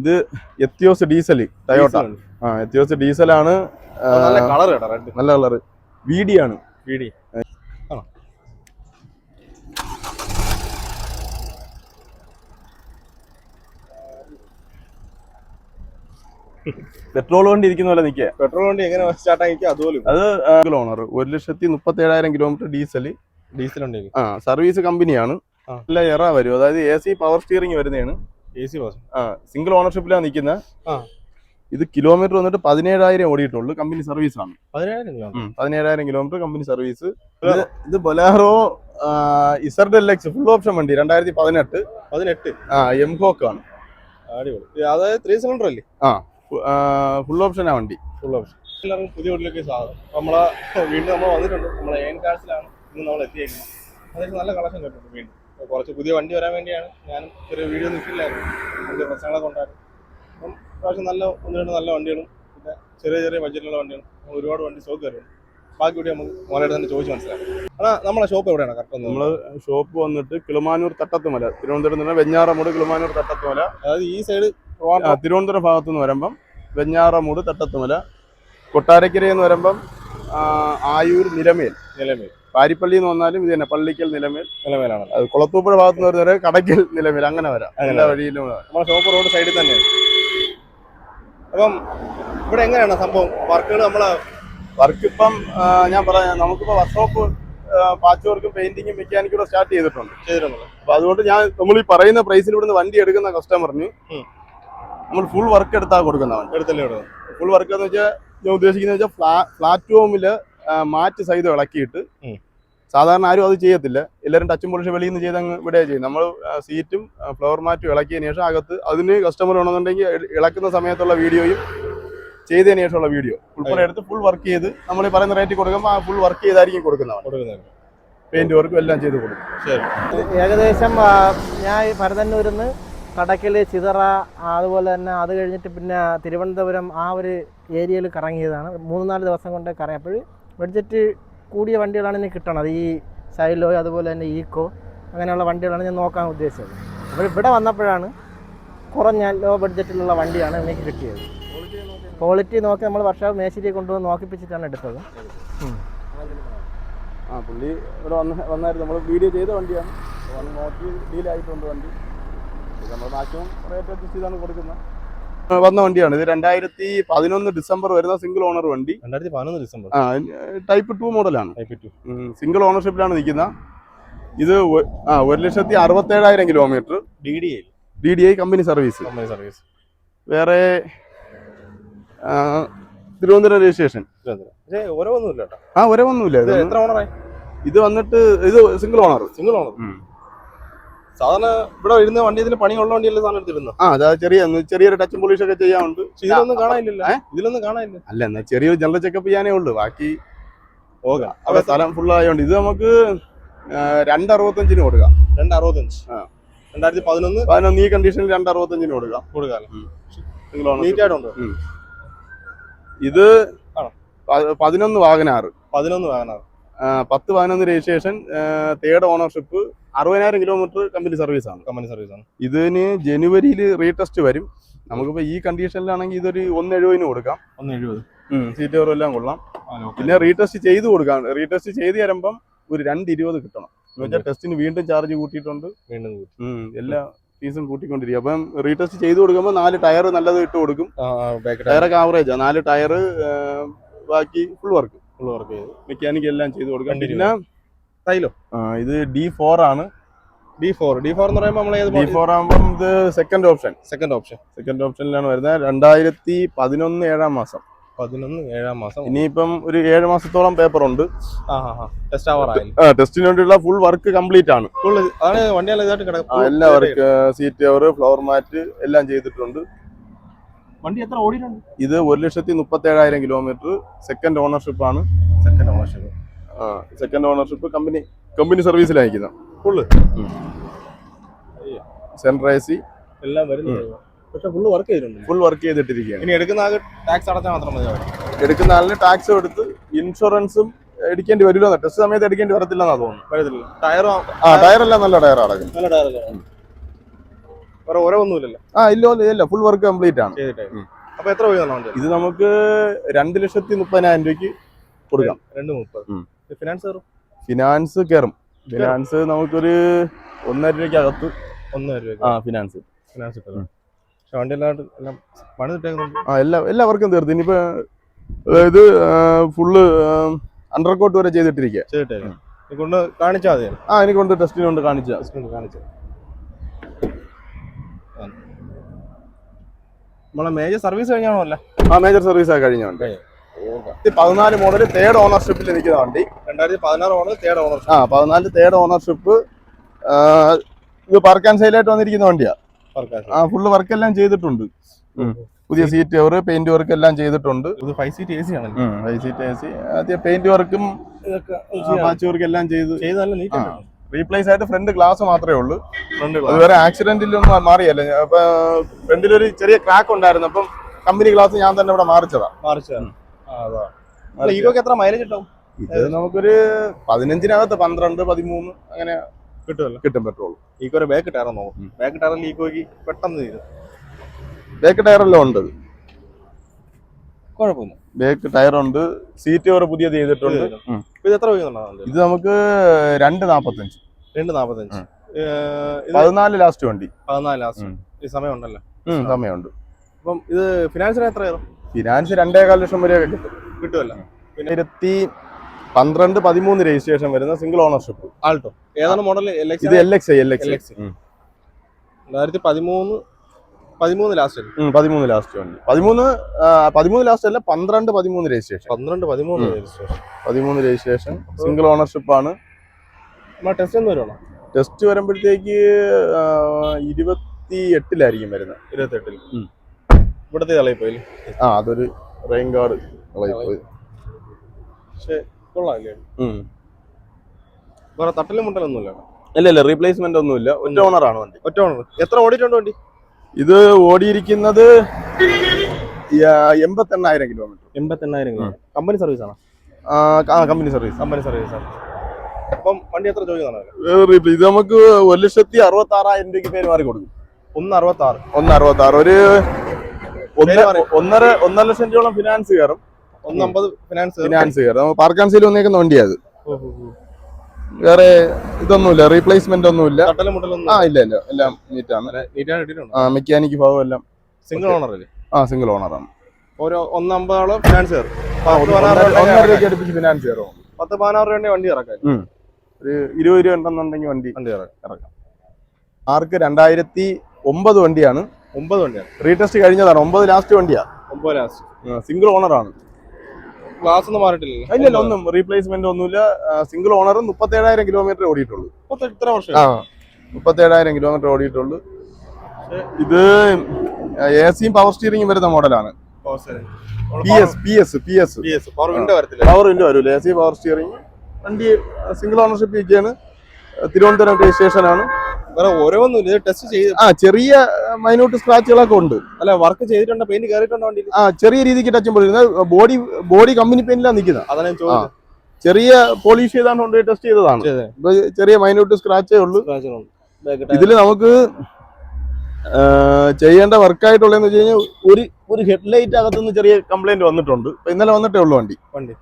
ഇത് Etios diesel Toyota. ആ Etios ഡീസലാണ് ആണ് നല്ല കളർ നല്ല കളർ വി ഡി ആണ്. പെട്രോൾ വണ്ടി ഇരിക്കുന്ന പോലെ നിൽക്കുക. പെട്രോൾ വണ്ടി എങ്ങനെ സ്റ്റാർട്ട് ആക്കി അതുപോലെ. അത് ഓണർ ഒരു ലക്ഷത്തി മുപ്പത്തി ഏഴായിരം കിലോമീറ്റർ ഡീസൽ ഡീസൽ ഉണ്ട് ആ സർവീസ് കമ്പനിയാണ്. നല്ല എറ വരും. അതായത് എ സി പവർ സ്റ്റിയറിംഗ് വരുന്നതാണ്. സിംഗിൾ ഓണർഷിപ്പിലാണ് നിൽക്കുന്നത്. ഇത് കിലോമീറ്റർ വന്നിട്ട് പതിനേഴായിരം ഓടിയിട്ടുള്ളൂ. കമ്പനി സർവീസ് ആണ്. പതിനേഴായിരം കിലോമീറ്റർ കമ്പനി സർവീസ് ഇത് Bolero Z L X full option വണ്ടി രണ്ടായിരത്തി പതിനെട്ട്. പതിനെട്ട് ആ എംകോക്ക് ആണ്. അടിപൊളി. അതായത് ത്രീ സിലിണ്ടർ അല്ലേ? ആ ഫുൾ ഓപ്ഷൻ ആ വണ്ടി. ഫുൾ ഓപ്ഷൻ എല്ലാവർക്കും പുതിയ വീട്ടിലേക്ക് സ്വാഗതം. നമ്മളെ വീണ്ടും നമ്മൾ വന്നിട്ടുണ്ട്. നമ്മളെ എൻ കാർസിലാണ് ഇന്ന് നമ്മൾ എത്തിയേക്കുന്നത് അതായത് നല്ല കളക്ഷൻ കേട്ടിട്ടുണ്ട് വീണ്ടും. കുറച്ച് പുതിയ വണ്ടി വരാൻ വേണ്ടിയാണ് ഞാനും ചെറിയ വീഡിയോ നിൽക്കില്ലായിരുന്നു. വലിയ പ്രശ്നങ്ങളൊക്കെ ഉണ്ടായിരുന്നു അപ്പം പ്രാവശ്യം നല്ല ഒന്ന് രണ്ട് നല്ല വണ്ടികളും പിന്നെ ചെറിയ ചെറിയ ബഡ്ജറ്റിലുള്ള വണ്ടികളും ഒരുപാട് വണ്ടി സ്റ്റോക്ക് കയറും ബാക്കി കൂടി നമുക്ക് മോനായിട്ട് തന്നെ ചോദിച്ച് മനസ്സിലാക്കാം. അതാ നമ്മളെ ഷോപ്പ് എവിടെയാണ്? കറക്റ്റ് നമ്മൾ ഷോപ്പ് വന്നിട്ട് കിളുമാനൂർ തട്ടത്തുമല തിരുവനന്തപുരം തന്നെ വെഞ്ഞാറമൂട് കിളുമാനൂർ തട്ടത്തുമല. അതായത് ഈ സൈഡ് തിരുവനന്തപുരം ഭാഗത്തു നിന്ന് വരുമ്പം വെഞ്ഞാറമൂട് തട്ടത്തുമല കൊട്ടാരക്കര എന്ന് വരുമ്പം ആയൂർ നിലമേൽ. നിലമേൽ. പാരിപ്പള്ളി എന്ന് വന്നാലും ഇത് തന്നെ പള്ളിക്കൽ നിലമേൽ. നിലമേലാണ്. അത് കുളത്തൂപ്പുഴ ഭാഗത്ത് നിന്ന് വരുന്നവരെ കടയ്ക്കൽ നിലമേൽ. അങ്ങനെ വരാം. എല്ലാ വഴിയിലും നമ്മുടെ ഷോപ്പ് റോഡ് സൈഡിൽ തന്നെയാണ്. അപ്പം ഇവിടെ എങ്ങനെയാണ് സംഭവം? വർക്കുകൾ നമ്മളെ വർക്ക് ഇപ്പം ഞാൻ പറയാം. നമുക്കിപ്പോ വർക്ക്ഷോപ്പ് പാച്ച് വർക്കും പെയിന്റിങ്ങും മെക്കാനിക്കും കൂടെ സ്റ്റാർട്ട് ചെയ്തിട്ടുണ്ട്. ചെയ്തിട്ടുള്ളത് അപ്പൊ അതുകൊണ്ട് ഞാൻ നമ്മൾ ഈ പറയുന്ന പ്രൈസിൽ ഇവിടുന്ന് വണ്ടി എടുക്കുന്ന കസ്റ്റമറിന് നമ്മൾ ഫുൾ വർക്ക് എടുത്താ കൊടുക്കുന്ന വണ്ടി എടുത്തല്ലേ ഫുൾ വർക്ക് എന്ന് വെച്ചാൽ ഞാൻ ഉദ്ദേശിക്കുന്നത് വെച്ചാൽ ഫ്ലാ മാറ്റ് സഹിതം ഇളക്കിയിട്ട് സാധാരണ ആരും അത് ചെയ്യത്തില്ല. എല്ലാവരും ടച്ചും പൊളിച്ച് വെളിയിൽ നിന്ന് ചെയ്ത് അങ്ങ് ഇവിടെ ചെയ്യും. നമ്മൾ സീറ്റും ഫ്ലോർ മാറ്റും ഇളക്കിയതിന് ശേഷം അകത്ത് അതിന് കസ്റ്റമർ വേണമെന്നുണ്ടെങ്കിൽ ഇളക്കുന്ന സമയത്തുള്ള വീഡിയോയും ചെയ്തതിന് ശേഷമുള്ള വീഡിയോ. ഉൾപ്പെടെ എടുത്ത് ഫുൾ വർക്ക് ചെയ്ത് നമ്മൾ ഈ പറയുന്ന റേറ്റ് കൊടുക്കുമ്പോൾ ആ ഫുൾ വർക്ക് ചെയ്തായിരിക്കും കൊടുക്കുന്നതാണ് പെയിന്റ് വർക്കും എല്ലാം ചെയ്ത് കൊടുക്കും. ശരി. ഏകദേശം ഞാൻ ഈ ഭരതന്നൂരിൽ നിന്ന് കടക്കൽ ചിതറ അതുപോലെ തന്നെ അത് കഴിഞ്ഞിട്ട് പിന്നെ തിരുവനന്തപുരം ആ ഒരു ഏരിയയിൽ കറങ്ങിയതാണ്. മൂന്ന് നാല് ദിവസം കൊണ്ട് കറങ്ങി അപ്പോൾ ബഡ്ജറ്റ് കൂടിയ വണ്ടികളാണ് എനിക്ക് കിട്ടണത്. ഈ സൈലോ അതുപോലെ തന്നെ ഈക്കോ അങ്ങനെയുള്ള വണ്ടികളാണ് ഞാൻ നോക്കാൻ ഉദ്ദേശിച്ചത്. അപ്പോൾ ഇവിടെ വന്നപ്പോഴാണ് കുറഞ്ഞ ലോ ബഡ്ജറ്റിലുള്ള വണ്ടിയാണ് എനിക്ക് കിട്ടിയത്. ക്വാളിറ്റി നോക്കി നമ്മൾ വർഷം മേശിരി കൊണ്ടുവന്ന് നോക്കിപ്പിച്ചിട്ടാണ് എടുത്തത്. ആ പുള്ളി ഇവിടെ വന്ന് വന്നായിരുന്നു. നമ്മൾ വീഡിയോ ചെയ്ത വണ്ടിയാണ്. നോക്കി ഡീലായിട്ടുണ്ട് വണ്ടി. നമ്മൾ മാക്സിമം റേറ്റ് അഡ്ജസ്റ്റ് ചെയ്താണ് കൊടുക്കുന്നത്. വന്ന വണ്ടിയാണ്. ഇത് രണ്ടായിരത്തി പതിനൊന്ന് ഡിസംബർ വരുന്ന സിംഗിൾ ഓണർ വണ്ടി. രണ്ടായിരത്തി പതിനൊന്ന് ഡിസംബർ. ആ ടൈപ്പ് ടു മോഡലാണ് ടൈപ്പ് ടു സിംഗിൾ ഓണർഷിപ്പിലാണ് നിൽക്കുന്ന ഇത് ആ ഒരു ലക്ഷത്തി അറുപത്തേഴായിരം kilometre D D I D D I company service company service വേറെ തിരുവനന്തപുരം രജിസ്ട്രേഷൻ ആ ഒരേ ഒന്നുമില്ല ഇത് വന്നിട്ട് ഇത് സിംഗിൾ ഓണർ സിംഗിൾ ഓണർ സാധാരണ ഇവിടെ ഇരുന്ന വണ്ടി ഇതിന് പണിയുള്ള വണ്ടിയല്ലേ സാധനം എടുത്തിരുന്നത് ആ അതാ ചെറിയ ചെറിയൊരു ടച്ച് പോളിഷ് ഒക്കെ ചെയ്യാനുണ്ട്. ഇതിലൊന്നും കാണാനില്ല ഇതിലൊന്നും കാണാനില്ല. അല്ല എന്നാ ചെറിയൊരു ജനറൽ ചെക്കപ്പ് ചെയ്യാനേ ഉള്ളൂ. ബാക്കി ഓക്കെ അവിടെ സ്ഥലം ഫുൾ ആയതുകൊണ്ട് ഇത് നമുക്ക് രണ്ട് അറുപത്തഞ്ചിന് കൊടുക്കാം. രണ്ട് അറുപത്തഞ്ച്. രണ്ടായിരത്തി പതിനൊന്ന് പതിനൊന്ന് ഈ കണ്ടീഷനിൽ രണ്ട് അറുപത്തഞ്ചിന് കൊടുക്കാം. ownership. ഇത് പതിനൊന്ന് വാഗനാറ്. പതിനൊന്ന് വാഗനാറ്. പത്ത് പതിനൊന്ന് രജിസ്ട്രേഷൻ തേർഡ് ഓണർഷിപ്പ് അറുപതിനായിരം കിലോമീറ്റർ കമ്പനി സർവീസ് ആണ്. കമ്പനി സർവീസ് ആണ്. ഇതിന് ജനുവരിയിൽ റീടെസ്റ്റ് വരും. നമുക്കിപ്പോ ഈ കണ്ടീഷനിലാണെങ്കിൽ ഇതൊരു ഒന്ന് എഴുപതിന് കൊടുക്കാം. ഒന്ന് എഴുപത് സീറ്റ് കവർ എല്ലാം കൊള്ളാം. പിന്നെ റീടെസ്റ്റ് ചെയ്ത് കൊടുക്കാം. റീടെസ്റ്റ് ചെയ്ത് തരുമ്പം ഒരു രണ്ട് ഇരുപത് കിട്ടണം. എന്ന് വെച്ചാൽ ടെസ്റ്റിന് വീണ്ടും ചാർജ് കൂട്ടിയിട്ടുണ്ട്. വീണ്ടും എല്ലാ ഫീസും കൂട്ടിക്കൊണ്ടിരിക്കും. അപ്പം റീടെസ്റ്റ് ചെയ്ത് കൊടുക്കുമ്പോൾ നാല് ടയർ നല്ലത് ഇട്ട് കൊടുക്കും. ടയറൊക്കെ ആവറേജ് ആവറേജാ നാല് ടയർ ബാക്കി ഫുൾ വർക്ക് ഫുൾ വർക്ക് ചെയ്ത്. മെക്കാനിക് എല്ലാം ചെയ്ത് കൊടുക്കാം. പിന്നെ ആ, ഇത് ഡി ഫോർ ആണ്. D4 D4 എന്ന് പറയുമ്പോൾ നമ്മൾ ഏത് ഡി ഫോർ ആകുമ്പം ഇത് second option second option second ഓപ്ഷനിലാണ് വരുന്നത്. രണ്ടായിരത്തി പതിനൊന്ന് ഏഴാം മാസം. പതിനൊന്ന് ഏഴാം മാസം. ഇനിയിപ്പം ഒരു ഏഴ് മാസത്തോളം പേപ്പർ ഉണ്ട് ടെസ്റ്റ് ടെസ്റ്റിന് വേണ്ടിയുള്ള ഫുൾ വർക്ക് കംപ്ലീറ്റ് ആണ്. വണ്ടി കിടക്കും എല്ലാ work seat cover flower mat എല്ലാം ചെയ്തിട്ടുണ്ട്. വണ്ടി എത്ര ഓടിയിട്ടുണ്ട്? ഇത് ഒരു ലക്ഷത്തി മുപ്പത്തി ഏഴായിരം കിലോമീറ്റർ സെക്കൻഡ് ഓണർഷിപ്പ് ആണ്. Second ownership second ownership company company സർവീസിലായിരിക്കുന്ന full? Central A C എല്ലാം വരുന്നുണ്ട് പക്ഷെ ഫുള്ള് വർക്ക് ചെയ്തിട്ടുണ്ട്. ഫുൾ വർക്ക് ചെയ്തിട്ടിരിക്കുകയാണ്. ഇനി എടുക്കുന്ന ആകെ ടാക്സ് അടച്ചാൽ മാത്രം മതി എടുക്കുന്ന ആളിന് ടാക്സ് എടുത്ത് ഇൻഷുറൻസും എടുക്കേണ്ടി വരില്ല ടെസ്റ്റ് സമയത്ത് എടുക്കേണ്ടി വരത്തില്ലെന്നാ തോന്നുന്നു. വരത്തില്ല. ടയറും ആ ടയർ എല്ലാം നല്ല ടയർ അടക്കും നല്ല ടയർ വേറെ ഓരോന്നുമില്ലല്ലോ ആ ഇല്ല ഇല്ല, ഫുൾ വർക്ക് കംപ്ലീറ്റ് ആണ്. അപ്പൊ എത്ര പോയി വണ്ടി ഇത് നമുക്ക് രണ്ട് ലക്ഷത്തി മുപ്പതിനായിരം രൂപയ്ക്ക് കൊടുക്കാം. രണ്ട് മുപ്പത്. ഫിനാൻസ് കയറും? ഫിനാൻസ് കയറും. ഫിനാൻസ് നമുക്കൊരു ഒന്നര രൂപയ്ക്ക് അകത്ത് ഒന്നര രൂപ ആ ഫിനാൻസ് ഫിനാൻസ് കിട്ടും പക്ഷെ വണ്ടി എല്ലാം എല്ലാം പണി കിട്ടേക്കുന്നുണ്ട് ആ എല്ലാ എല്ലാ വർക്കും തീർത്ത്. ഇനിയിപ്പോ അതായത് ഇത് ഫുള്ള് അണ്ടർ കോട്ട് വരെ ചെയ്തിട്ടിരിക്കുക ചെയ്തിട്ടേ നീ കൊണ്ട് കാണിച്ചാൽ മതി. ആ എനിക്ക് കൊണ്ട് ടെസ്റ്റിന് കൊണ്ട് കാണിച്ച. ജസ്റ്റ് കൊണ്ട് കാണിച്ചു നമ്മളെ മേജർ സർവീസ് കഴിഞ്ഞാണോ അല്ല? ആ മേജർ സർവീസ് ആ കഴിഞ്ഞ വണ്ടി. ഇത് പതിനാല് മോഡൽ തേർഡ് ഓണർഷിപ്പിൽ നിൽക്കുന്ന വണ്ടി. രണ്ടായിരത്തി പതിനാറ് മോഡൽ തേർഡ് ഓണർഷിപ്പ് ആ പതിനാല് തേർഡ് ഓണർഷിപ്പ് ഇത് പാർക്ക് ആൻഡ് സൈലായിട്ട് വന്നിരിക്കുന്ന വണ്ടിയാ? ആ ഫുള്ള് വർക്ക് എല്ലാം ചെയ്തിട്ടുണ്ട്. പുതിയ സീറ്റ് കവർ പെയിന്റ് വർക്ക് എല്ലാം ചെയ്തിട്ടുണ്ട്. ഇത് ഫൈവ് സീറ്റ് എ സി ആണ് ഫൈവ് സീറ്റ് എ സി ആദ്യം പെയിന്റ് വർക്കും പാച്ച് വർക്കും എല്ലാം ചെയ്ത്. റീപ്ലേസ് ആയിട്ട് ഫ്രണ്ട് ഗ്ലാസ് മാത്രമേ ഉള്ളൂ. ഫ്രണ്ട് അത് വേറെ ആക്സിഡന്റിലൊന്നും മാറിയല്ല? അപ്പൊ ഫ്രണ്ടിലൊരു ചെറിയ ക്രാക്ക് ഉണ്ടായിരുന്നു. അപ്പം കമ്പനി ഗ്ലാസ് ഞാൻ തന്നെ ഇവിടെ മാറിച്ചതാ. മാറിച്ചതാണ് അതാ. എത്ര മൈലേജ് കിട്ടും ഇത് നമുക്കൊരു പതിനഞ്ചിനകത്ത് പന്ത്രണ്ട് പതിമൂന്ന് അങ്ങനെ കിട്ടുമല്ലോ. കിട്ടും പെട്രോൾ ഈഗോയുടെ ബാക്ക് ടയർ നോക്കും. ബാക്ക് ടയറിൽ ഈഗോയ്ക്ക് പെട്ടെന്ന് തീരും. ബേക്ക് ടയറെല്ലാം ഉണ്ട്. കുഴപ്പമില്ല ബേക്ക് ടയർ ഉണ്ട്. സീറ്റ് വരെ പുതിയത് ചെയ്തിട്ടുണ്ട്. ഇത് എത്ര പോയിന്നുണ്ടോ ഇത് നമുക്ക് രണ്ട് നാപ്പത്തഞ്ച്. രണ്ട് നാപ്പത്തഞ്ച്. പതിനാല് ലാസ്റ്റ് വണ്ടി. പതിനാല് ലാസ്റ്റ് ഈ സമയം ഉണ്ടല്ലോ? സമയമുണ്ട്. അപ്പം ഇത് ഫിനാൻസിന് എത്രയായിരുന്നു ഫിനാൻസ് രണ്ടേകാൽ ലക്ഷം വരെയൊക്കെ കിട്ടും. കിട്ടുമല്ലോ. ആയിരത്തി പന്ത്രണ്ട് പതിമൂന്ന് രജിസ്ട്രേഷൻ വരുന്ന സിംഗിൾ ഓണർഷിപ്പ് ആൾട്ടോ? ഏതാണ് മോഡൽ എൽ ഇത് X L X L X LX. രണ്ടായിരത്തി പതിമൂന്ന് പതിമൂന്ന് ലാസ്റ്റ് പതിമൂന്ന് ലാസ്റ്റ് വണ്ടി പതിമൂന്ന് പതിമൂന്ന് ലാസ്റ്റ് അല്ല പന്ത്രണ്ട് പതിമൂന്ന് രജിസ്ട്രേഷൻ. പന്ത്രണ്ട് പതിമൂന്ന്. രജിസ്ട്രേഷൻ. പതിമൂന്ന് രജിസ്ട്രേഷൻ സിംഗിൾ ഓണർഷിപ്പ് ആണ്. ടെസ്റ്റ് എന്ന് വരുവാണോ? ടെസ്റ്റ് വരുമ്പോഴത്തേക്ക് ഇരുപത്തി എട്ടിലായിരിക്കും വരുന്നത്. ഇരുപത്തെട്ടിൽ. ഇവിടുത്തെ ഇളയിപ്പോയി പോയി ആ അതൊരു റെയിൻ ഗാർഡ് ഇളയിപ്പോയി പക്ഷെ കൊള്ളാല്ലേ. വേറെ തട്ടലും മുട്ടലൊന്നുമില്ല ഇല്ല ഇല്ല റീപ്ലേസ്മെന്റ് ഒന്നുമില്ല. ഒറ്റ ഓണറാണ് വണ്ടി. ഒറ്റ ഓണർ എത്ര ഓടിയിട്ടുണ്ട് വണ്ടി? ഇത് ഓടിയിരിക്കുന്നത് എൺപത്തി എണ്ണായിരം കിലോമീറ്റർ എൺപത്തെണ്ണായിരം കിലോമീറ്റർ. കമ്പനി സർവീസ് ആണോ? കമ്പനി സർവീസ് കമ്പനി സർവീസ് ആണ്. അപ്പം വണ്ടി എത്ര ചോദിക്കുന്നതാണ് ഇത് നമുക്ക് ഒരു ലക്ഷത്തി അറുപത്തി ആറായിരം രൂപയ്ക്ക് പേര് മാറി കൊടുക്കും. ഒന്ന് അറുപത്തി ആറ് ഒന്ന് അറുപത്തി ആറ് ഒരു ഒന്നര ഒന്നര ലക്ഷം രൂപയോളം ഫിനാൻസ് കയറും. ഒന്ന് അമ്പത് ഫിനാൻസ് ഫിനാൻസ് കയറും. പാർക്ക് കൗൺസിൽ വന്നേക്കുന്ന വണ്ടിയാ അത്. വേറെ ഇതൊന്നുമില്ല. റീപ്ലേസ്മെന്റ് ഒന്നുമില്ല. ആ ഇല്ല ഇല്ല. എല്ലാം നീറ്റാണ് ആ മെക്കാനിക് ഭാഗം എല്ലാം സിംഗിൾ ഓണർ അല്ലേ? ആ സിംഗിൾ ഓണറാണ് ഓരോ ഒന്നമ്പതോളം ഫിനാൻസ് കയറും. ആ, പത്ത് ഒന്ന് പതിനാറ് ഒന്നര രൂപ ഒന്നര രൂപയ്ക്ക് അടുപ്പിച്ച് ഫിനാൻസ് കയറും. പത്ത് പതിനാറ് രൂപ വണ്ടി ഇറക്കാം ഒരു ഇരുപത് രൂപ ഉണ്ടെന്നുണ്ടെങ്കിൽ വണ്ടി വണ്ടി ഇറക്കാം. ആർക്ക് രണ്ടായിരത്തി ഒമ്പത് വണ്ടിയാണ് ഒമ്പത് വണ്ടിയാണ്. റീടെസ്റ്റ് കഴിഞ്ഞതാണ്. ഒമ്പത് ലാസ്റ്റ് വണ്ടിയാ. ഒമ്പത് ലാസ്റ്റ് സിംഗിൾ ഓണറാണ് ഗ്ലാസ് ഒന്നും മാറിയിട്ടില്ല ഇല്ല ഒന്നും റീപ്ലേസ്മെന്റ് ഒന്നുമില്ല. സിംഗിൾ ഓണർ മുപ്പത്തേഴായിരം കിലോമീറ്റർ ഓടിയിട്ടുള്ളൂ. ഇത്ര വർഷം ആ മുപ്പത്തേഴായിരം കിലോമീറ്റർ ഓടിയിട്ടുള്ളൂ. ഇത് എ സിയും പവർ സ്റ്റിയറിംഗും വരുന്ന മോഡലാണ് P S P S P S power window വരത്തില്ല പവർ വിൻഡോ വരും എ സി പവർ സ്റ്റിയറിംഗ് വണ്ടി സിംഗിൾ ഓണർഷിപ്പ് ഇരിക്കുകയാണ് തിരുവനന്തപുരം രജിസ്ട്രേഷൻ ആണ്. വേറെ ഓരോന്നും ഇത് ടെസ്റ്റ് ചെയ്ത് ആ ചെറിയ മൈന്യൂട്ട് സ്ക്രാച്ചുകളൊക്കെ ഉണ്ട്. അല്ല വർക്ക് ചെയ്തിട്ടുണ്ട്? പെയിന്റ് കയറിയിട്ടുണ്ടോ വണ്ടിയിൽ? ആ ചെറിയ രീതിക്ക് ടച്ച് പൊളിക്കുന്നത് ബോഡി ബോഡി കമ്പനി പെയിന്റിലാണ് നിൽക്കുന്നത് അതാണ് ഞാൻ ചോദിച്ചത്. ചെറിയ പോളിഷ് ചെയ്താണ് കൊണ്ട് ടെസ്റ്റ് ചെയ്തതാണ്. ചെറിയ മൈന്യൂട്ട് സ്ക്രാച്ചേ ഉള്ളൂ. ഇതിൽ. ഇതിൽ നമുക്ക് ചെയ്യേണ്ട വർക്കായിട്ടുള്ളതെന്ന് വെച്ച് കഴിഞ്ഞാൽ ഒരു ഒരു ഹെഡ്ലൈറ്റ് അകത്തുനിന്ന് ചെറിയ കംപ്ലൈന്റ് വന്നിട്ടുണ്ട്. ഇന്നലെ വന്നിട്ടേ ഉള്ളൂ വണ്ടി. വണ്ടി.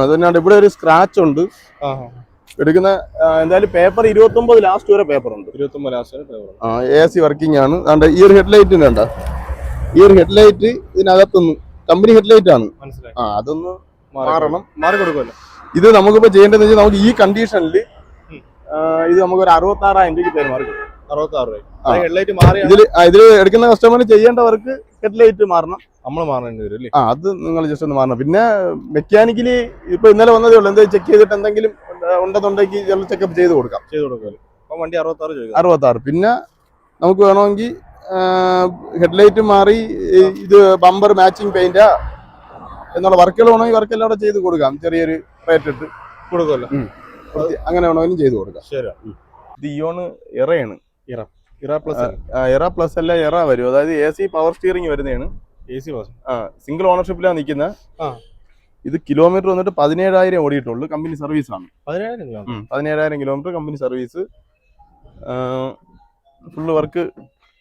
അതുകൊണ്ടാണ് ഇവിടെ ഒരു സ്ക്രാച്ച് ഉണ്ട്. എടുക്കുന്ന എന്തായാലും പേപ്പർ ഇരുപത്തി ഒമ്പത് ലാസ്റ്റ് വരെ പേപ്പർ ഉണ്ട്. ഇരുപത്തൊമ്പത് ലാസ്റ്റ് എ സി വർക്കിംഗ് ആണ്. അതുകൊണ്ട് ഈ ഒരു ഹെഡ്ലൈറ്റ് വേണ്ട ഈ ഒരു ഹെഡ്ലൈറ്റ് ഇതിനകത്തൊന്ന് കമ്പനി ഹെഡ്ലൈറ്റ് ആണ്. ആ അതൊന്ന് മാറി മാറണം. മാറി കൊടുക്കുമല്ലോ. ഇത് നമുക്കിപ്പോ ചെയ്യേണ്ടതെന്ന് വെച്ചാൽ നമുക്ക് ഈ കണ്ടീഷനിൽ ഇത് നമുക്ക് ഒരു അറുപത്തി ആറായിരം രൂപയ്ക്ക് പേര് മാറി കിട്ടും. അറുപത്തി ആറ് രൂപ ആ. ഹെഡ്ലൈറ്റ് മാറി ഇതിൽ ഇതിൽ എടുക്കുന്ന ചെയ്യേണ്ടവർക്ക് ഹെഡ്ലൈറ്റ് മാറണം. നമ്മൾ മാറേണ്ടി വരും അല്ലേ? ആ അത് നിങ്ങൾ ജസ്റ്റ് ഒന്ന് മാറണം. പിന്നെ മെക്കാനിക്കലി ഇപ്പൊ ഇന്നലെ വന്നതേ ഉള്ളൂ. എന്താ ചെക്ക് ചെയ്തിട്ട് എന്തെങ്കിലും ഉണ്ട്- ഉണ്ടെന്നുണ്ടെങ്കിൽ ചില ചെക്കപ്പ് ചെയ്ത് കൊടുക്കാം. ചെയ്ത് കൊടുക്കാം അപ്പൊ വണ്ടി അറുപത്തി ആറ് ചോദിക്കാം പിന്നെ നമുക്ക് വേണമെങ്കിൽ ഹെഡ്ലൈറ്റ് മാറി ഇത് ബമ്പർ മാച്ചിങ് പെയിന്റാ എന്നുള്ള വർക്കുകൾ വേണമെങ്കിൽ വർക്കെല്ലാം അവിടെ ചെയ്ത് കൊടുക്കാം. ചെറിയൊരു റേറ്റ് ഇട്ട്. കൊടുക്കുമല്ലോ. അങ്ങനെ വേണമെങ്കിലും ചെയ്ത് കൊടുക്കാം. ശരി ഇത് ഇയോണ് എറയാണ് ഇറ. പ്ലസ് ആ, എറ പ്ലസ് അല്ല എറ വരും. അതായത് എ സി പവർ സ്റ്റിയറിംഗ് വരുന്നതാണ്. എ സി ബസ് ആ സിംഗിൾ ഓണർഷിപ്പിലാണ് നിൽക്കുന്നത് ഇത് കിലോമീറ്റർ വന്നിട്ട് പതിനേഴായിരം ഓടിയിട്ടുള്ളൂ കമ്പനി സർവീസ് ആണ് പതിനേഴായിരം കിലോ പതിനേഴായിരം kilometre company service full work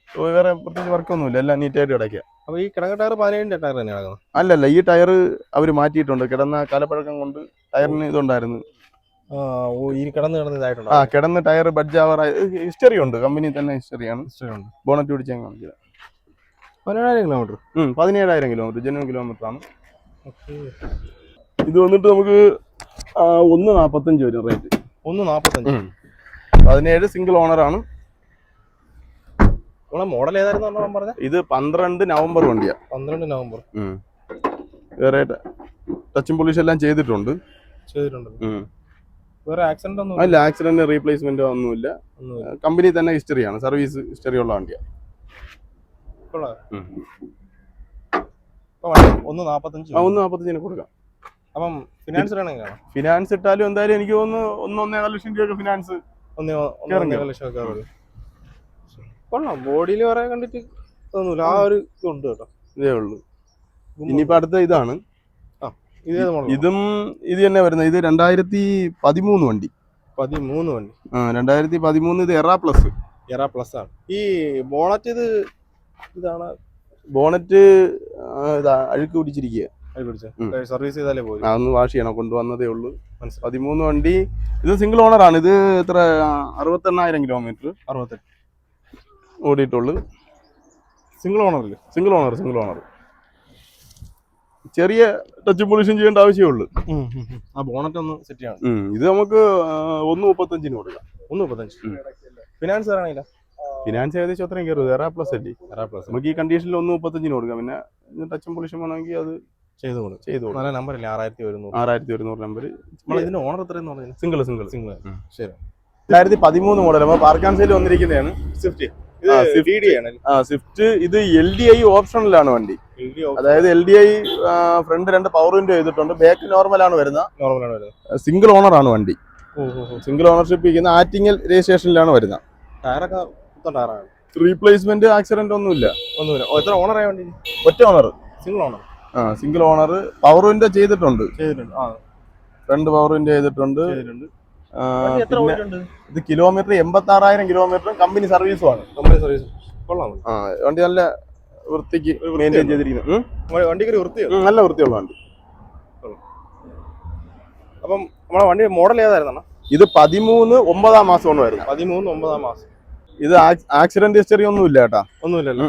വേറെ പ്രത്യേകിച്ച് വർക്കൊന്നുമില്ല എല്ലാം നീറ്റായിട്ട് കിടക്കുക. അപ്പൊ ഈ കിടങ്ങ ടയർ പതിനേഴിന്റെ ടയർ തന്നെയാണ് അല്ലല്ല ഈ ടയർ അവർ മാറ്റിയിട്ടുണ്ട്. കിടന്ന കാലപ്പഴക്കം കൊണ്ട് ടയറിന് ഇതുണ്ടായിരുന്നു. കിടന്ന് കിടന്ന് ഇതായിട്ടുണ്ടോ? ആ കിടന്ന് ടയർ ബഡ്ജ് അവർ ഹിസ്റ്ററി ഉണ്ട്. കമ്പനി തന്നെ ഹിസ്റ്ററിയാണ് ഹിസ്റ്ററി ഉണ്ട്. ബോണറ്റ് പിടിച്ചാൽ കാണിക്കുക പതിനേഴായിരം കിലോമീറ്റർ. പതിനേഴായിരം കിലോമീറ്റർ. ജനുവൻ കിലോമീറ്റർ ആണ് ഇത് വന്നിട്ട് നമുക്ക് ഒന്ന് നാൽപ്പത്തഞ്ച് വരും റേറ്റ്. ഒന്ന് നാപ്പത്തഞ്ച്. പതിനേഴ് സിംഗിൾ ഓണർ ആണ്. നമ്മളെ മോഡൽ ഏതായിരുന്നു പറഞ്ഞത് പറഞ്ഞ? ഇത് പന്ത്രണ്ട് നവംബർ വണ്ടിയാ. പന്ത്രണ്ട് നവംബർ. വേറെ ടച്ചും പോളിഷ് എല്ലാം ചെയ്തിട്ടുണ്ട്. ചെയ്തിട്ടുണ്ട്. വേറെ ആക്സിഡന്റ് ഒന്നും അല്ല ആക്സിഡന്റ് റീപ്ലേസ്മെന്റോ ഒന്നുമില്ല. കമ്പനി തന്നെ ഹിസ്റ്ററിയാണ് സർവീസ് ഹിസ്റ്ററി ഉള്ള വണ്ടിയാണ് കൊള്ളാം. ഇപ്പൊ വണ്ടി ഒന്ന് നാപ്പത്തഞ്ച് ആ കൊടുക്കാം. അപ്പം ഫിനാൻസ് ഫിനാൻസ് ഇട്ടാലും എന്തായാലും എനിക്ക് തോന്നുന്നു ഒന്ന് ഒന്നേകാൽ ലക്ഷം രൂപയൊക്കെ ഫിനാൻസ് ഒന്ന് കേറും, ഒന്നര ലക്ഷം ഒക്കെ. കൊള്ളാം. ബോഡിയിൽ വരെ കണ്ടിട്ട് തോന്നൂല ആ ഒരു ഇതുണ്ട് കേട്ടോ. ഇതേ ഉള്ളൂ. ഇനിയിപ്പോ അടുത്ത ഇതാണ്. ഇതും ഇത് തന്നെ വരുന്നത്. ഇത് രണ്ടായിരത്തി പതിമൂന്ന് വണ്ടി. പതിമൂന്ന് വണ്ടി. ആ രണ്ടായിരത്തി പതിമൂന്ന് ഇത് എറാ പ്ലസ്. എറ പ്ലസ് ആണ്. ഈ ബോണറ്റ് ഇത് ഇതാണ്? ബോണറ്റ് ഇതാ അഴുക്ക് പിടിച്ചിരിക്കുക സർവീസ് ചെയ്താലേ പോലും അതൊന്ന് വാഷ് ചെയ്യണം. കൊണ്ടുവന്നതേ ഉള്ളൂ. പതിമൂന്ന് വണ്ടി. ഇത് സിംഗിൾ ഓണർ ആണ്. ഇത് എത്ര അറുപത്തെണ്ണായിരം കിലോമീറ്റർ അറുപത്തെട്ട്. ഓടിയിട്ടുള്ളൂ. Single owner single owner single owner ചെറിയ ടച്ച് പൊളിഷൻ ചെയ്യേണ്ട ആവശ്യമേ ഉള്ളൂ ആ ബോണറ്റ് ഒന്ന് സെറ്റ് ചെയ്യണം. ഇത് നമുക്ക് ഒന്ന് മുപ്പത്തഞ്ചിന് കൊടുക്കാം. ഒന്ന് മുപ്പത്തഞ്ച്. ഫിനാൻസ് ആണെങ്കിലോ ഫിനാൻസ് ഏകദേശം അത്രയും കയറും. എറാ പ്ലസ് അല്ലേ? എറാ പ്ലസ് നമുക്ക് ഈ കണ്ടീഷനിൽ ഒന്ന് മുപ്പത്തഞ്ചിന് കൊടുക്കാം. പിന്നെ ടച്ചും പൊളിഷൻ വേണമെങ്കിൽ അത് ചെയ്തു കൊടുക്കും ചെയ്തു കൊടുക്കാം നല്ല നമ്പർ അല്ലേ ആറായിരത്തി ഒരുന്നൂറ്. ആറായിരത്തി ഒരുന്നൂറ് നമ്പർ നമ്മൾ ഇതിന്റെ ഓണർ എത്രയെന്ന് പറഞ്ഞു സിംഗിൾ സിംഗിൾ സിംഗിൾ ശരി. രണ്ടായിരത്തി പതിമൂന്ന് മോഡൽ അപ്പോൾ പാർക്കാൻസയിൽ വന്നിരിക്കുന്നതാണ്. സ്വിഫ്റ്റ് സ്വിഫ്റ്റ് ഇത് എൽ ഡി ഐ ഓപ്ഷനിലാണ് വണ്ടി. അതായത് എൽ ഡി ഐ ഫ്രണ്ട് രണ്ട് പവർ വിൻഡോ ചെയ്തിട്ടുണ്ട്. ബാക്ക് നോർമൽ ആണ് വരുന്നത്. സിംഗിൾ ഓണർ ആണ് വണ്ടി. സിംഗിൾ ഓണർഷിപ്പ് ഇരിക്കുന്ന ആറ്റിങ്ങൽ രജിസ്ട്രേഷനിലാണ് വരുന്ന ടയറൊക്കെ ടയറാണ് റീപ്ലേസ്മെന്റ് ആക്സിഡന്റ് ഒന്നുമില്ല. ഒന്നുമില്ല. എത്ര ഓണർ ആയ വണ്ടി? ഒറ്റ ഓണർ സിംഗിൾ ഓണർ ആ സിംഗിൾ ഓണർ പവർ വിൻഡോ ചെയ്തിട്ടുണ്ട്. ചെയ്തിട്ടുണ്ട്. ഫ്രണ്ട് പവർ വിൻഡോ ചെയ്തിട്ടുണ്ട്. ചെയ്തിട്ടുണ്ട്. ഇത് കിലോമീറ്റർ എൺപത്തി ആറായിരം കിലോമീറ്ററും കമ്പനി സർവീസും ആണ്. കമ്പനി സർവീസ് കൊള്ളാം. ആ വണ്ടി നല്ല വൃത്തിക്ക് മെയിന്റെയിൻ ചെയ്തിരിക്കുന്നു. വണ്ടിക്ക് ഒരു വൃത്തിയോ നല്ല വൃത്തിയുള്ള വണ്ടി. അപ്പം നമ്മളെ വണ്ടി മോഡൽ ഏതായിരുന്നു ഇത് പതിമൂന്ന് ഒമ്പതാം മാസം വരുന്നത് പതിമൂന്ന് ഒമ്പതാം മാസം. ഇത് ആക്സിഡന്റ് ഹിസ്റ്ററി ഒന്നും ഇല്ല കേട്ടാ ഒന്നുമില്ലല്ലോ.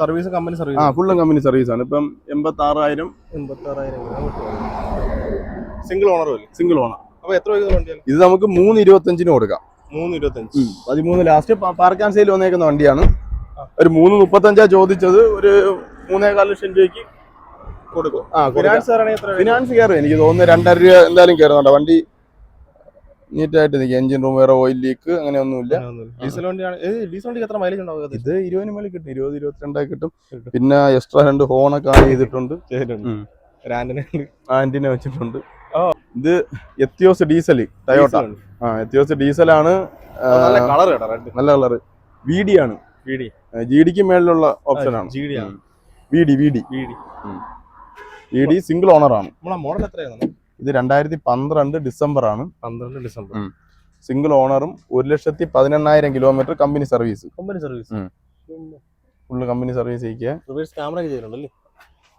സർവീസ് കമ്പനി സർവീസ് ആ ഫുള്ളും കമ്പനി സർവീസ് ആണ്. ഇപ്പം എൺപത്തി ആറായിരം എൺപത്തി ആറായിരം സിംഗിൾ ഓണർ അല്ലേ? സിംഗിൾ ഓണർ അപ്പൊ എത്ര രൂപ വണ്ടിയാണ് ഇത് നമുക്ക് മൂന്ന് ഇരുപത്തഞ്ചിന് കൊടുക്കാം. മൂന്ന് ഇരുപത്തഞ്ച് പതിമൂന്ന് ലാസ്റ്റ് പാർക്കാൻ സെയിൽ വന്നേക്കുന്ന വണ്ടിയാണ്. ഒരു മൂന്ന് മുപ്പത്തഞ്ചാ ചോദിച്ചത്. ഒരു മൂന്നേകാൽ ലക്ഷം രൂപയ്ക്ക് കൊടുക്കും. ആ ഫിനാൻസ് കയറും എനിക്ക് തോന്നുന്നു രണ്ടര രൂപ എന്തായാലും കയറുന്നുണ്ട് വണ്ടി നീറ്റായിട്ട് നിൽക്കും. എഞ്ചിൻ റൂം വേറെ ഓയിൽ ലീക്ക് അങ്ങനെ ഒന്നുമില്ല ഡീസൽ വണ്ടിയാണ്. ഡീസൽ വണ്ടിക്ക് എത്ര മൈലേജ് ഉണ്ടാവും ഇത് ഇരുപതിന് മേളിൽ കിട്ടും. ഇരുപത് ഇരുപത്തിരണ്ടായി കിട്ടും. കിട്ടും. പിന്നെ എക്സ്ട്രാ രണ്ട് ഹോണൊക്കെ ആഡ് ചെയ്തിട്ടുണ്ട്. ആന്റിന വെച്ചിട്ടുണ്ട്. ഇത് എത്തിയോസ് ഡീസൽ ടയോട്ട. ആ എത്തിയോസ് ഡീസൽ ആണ് നല്ല കളർ നല്ല കളർ വി ഡി ആണ് ജി ഡിക്ക് മേളിലുള്ള ഓപ്ഷൻ ആണ്. V D V D V D single owner ആണ്. മോഡൽ എത്രയാണ് ഇത് രണ്ടായിരത്തി പന്ത്രണ്ട് ഡിസംബർ ആണ്. പന്ത്രണ്ട് ഡിസംബർ. സിംഗിൾ ഓണറും ഒരു ലക്ഷത്തി പതിനെണ്ണായിരം kilometre company service company service. Full company service ചെയ്യിക്കുക റിവേഴ്സ് ക്യാമറ ചെയ്തിട്ടുണ്ടല്ലേ?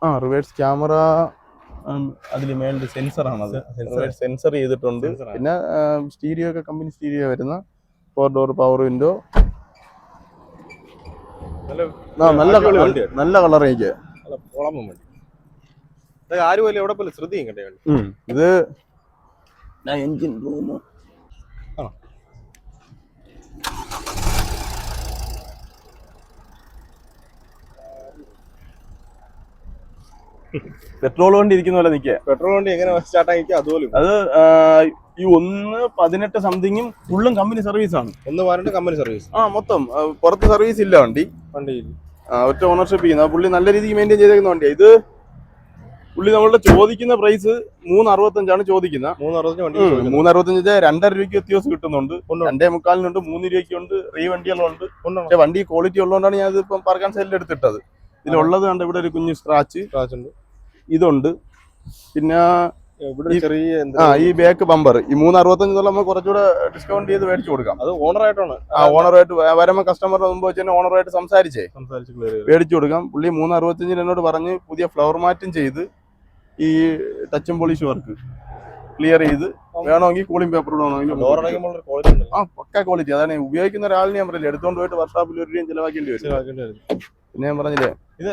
ആ റിവേഴ്സ് ക്യാമറ അതിൽ മേളിൽ സെൻസർ ആണ് അത് സെൻസർ ചെയ്തിട്ടുണ്ട്. പിന്നെ സ്റ്റീരിയോ ഒക്കെ കമ്പനി സ്റ്റീരിയോ വരുന്ന ഫോർ ഡോർ പവർ വിൻഡോ നല്ല നല്ല കളർ എനിക്ക് ആരും എവിടെ പോലും ശ്രദ്ധിക്കും കേട്ടോ ഇത് എഞ്ചിൻ റൂം പെട്രോൾ വണ്ടി ഇരിക്കുന്ന പോലെ നിൽക്കുക. പെട്രോൾ വണ്ടി എങ്ങനെ സ്റ്റാർട്ട് ആയിരിക്കും അതുപോലെ. അത് ഈ ഒന്ന് പതിനെട്ട് സംതിങ്ങും ഫുള്ളും കമ്പനി സർവീസ് ആണ്. ഒന്ന് പതിനെട്ട് കമ്പനി സർവീസ് ആ മൊത്തം പുറത്ത് സർവീസ് ഇല്ല വണ്ടി. വണ്ടി ആ, ഒറ്റ ഓണർഷിപ്പ് ചെയ്യുന്ന പുള്ളി നല്ല രീതിക്ക് മെയിന്റെയിൻ ചെയ്തേക്കുന്ന വണ്ടിയാണ് ഇത് പുള്ളി നമ്മളുടെ ചോദിക്കുന്ന പ്രൈസ് മൂന്ന് അറുപത്തഞ്ചാണ് ചോദിക്കുന്നത് മൂന്ന് അറുപത്തഞ്ച് രണ്ടര രൂപയ്ക്ക് വ്യത്യാസം കിട്ടുന്നുണ്ട്. ഉണ്ട്. രണ്ടേ മുക്കാലിനുണ്ട് മൂന്ന് രൂപയ്ക്ക് ഉണ്ട് റീ വണ്ടികളുണ്ട്. പക്ഷെ വണ്ടി ക്വാളിറ്റി ഉള്ളതുകൊണ്ടാണ് ഞാൻ ഇപ്പം പറക്കാൻ സൈഡിൽ എടുത്തിട്ടത് ഇതിലുള്ളത് കണ്ട് ഇവിടെ ഒരു കുഞ്ഞ് സ്ക്രാച്ച് കാശുണ്ട്. ഇതുണ്ട്. പിന്നെ ചെറിയ ആ ഈ ബാക്ക് ബമ്പർ ഈ മൂന്ന് അറുപത്തഞ്ച് നമ്മൾ നമുക്ക് കുറച്ചുകൂടെ ഡിസ്കൗണ്ട് ചെയ്ത് മേടിച്ചു കൊടുക്കാം. അത് ഓണറായിട്ടാണ്. ആ ഓണറായിട്ട് വരുമ്പോൾ കസ്റ്റമറിന് മുമ്പ് വെച്ച് തന്നെ ആയിട്ട് സംസാരിച്ചേ. മേടിച്ചു കൊടുക്കാം. പുള്ളി മൂന്ന് അറുപത്തഞ്ചിന് എന്നോട് പറഞ്ഞ് പുതിയ ഫ്ലവർ മാറ്റും ചെയ്ത് ഈ ടച്ചും പോളിഷ് വർക്ക് ക്ലിയർ ചെയ്ത് വേണമെങ്കിൽ കൂളിംഗ് പേപ്പർ വേണമെങ്കിൽ ആ പക്ക ക്വാളിറ്റി അതാണ് ഉപയോഗിക്കുന്ന ഒരാളിനെ ഞാൻ പറയില്ല എടുത്തോണ്ട് പോയിട്ട് വർഷാപ്പിൽ ഒരു രൂപയും ചിലവാക്കേണ്ടി വരും. പിന്നെ ഞാൻ പറഞ്ഞില്ലേ? ഇത്